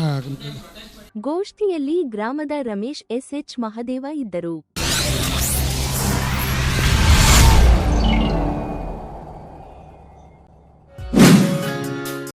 ಗೋಷ್ಠಿಯಲ್ಲಿ ಗ್ರಾಮದ ರಮೇಶ್ ಎಸ್ ಎಚ್ ಮಹದೇವ ಇದ್ದರು.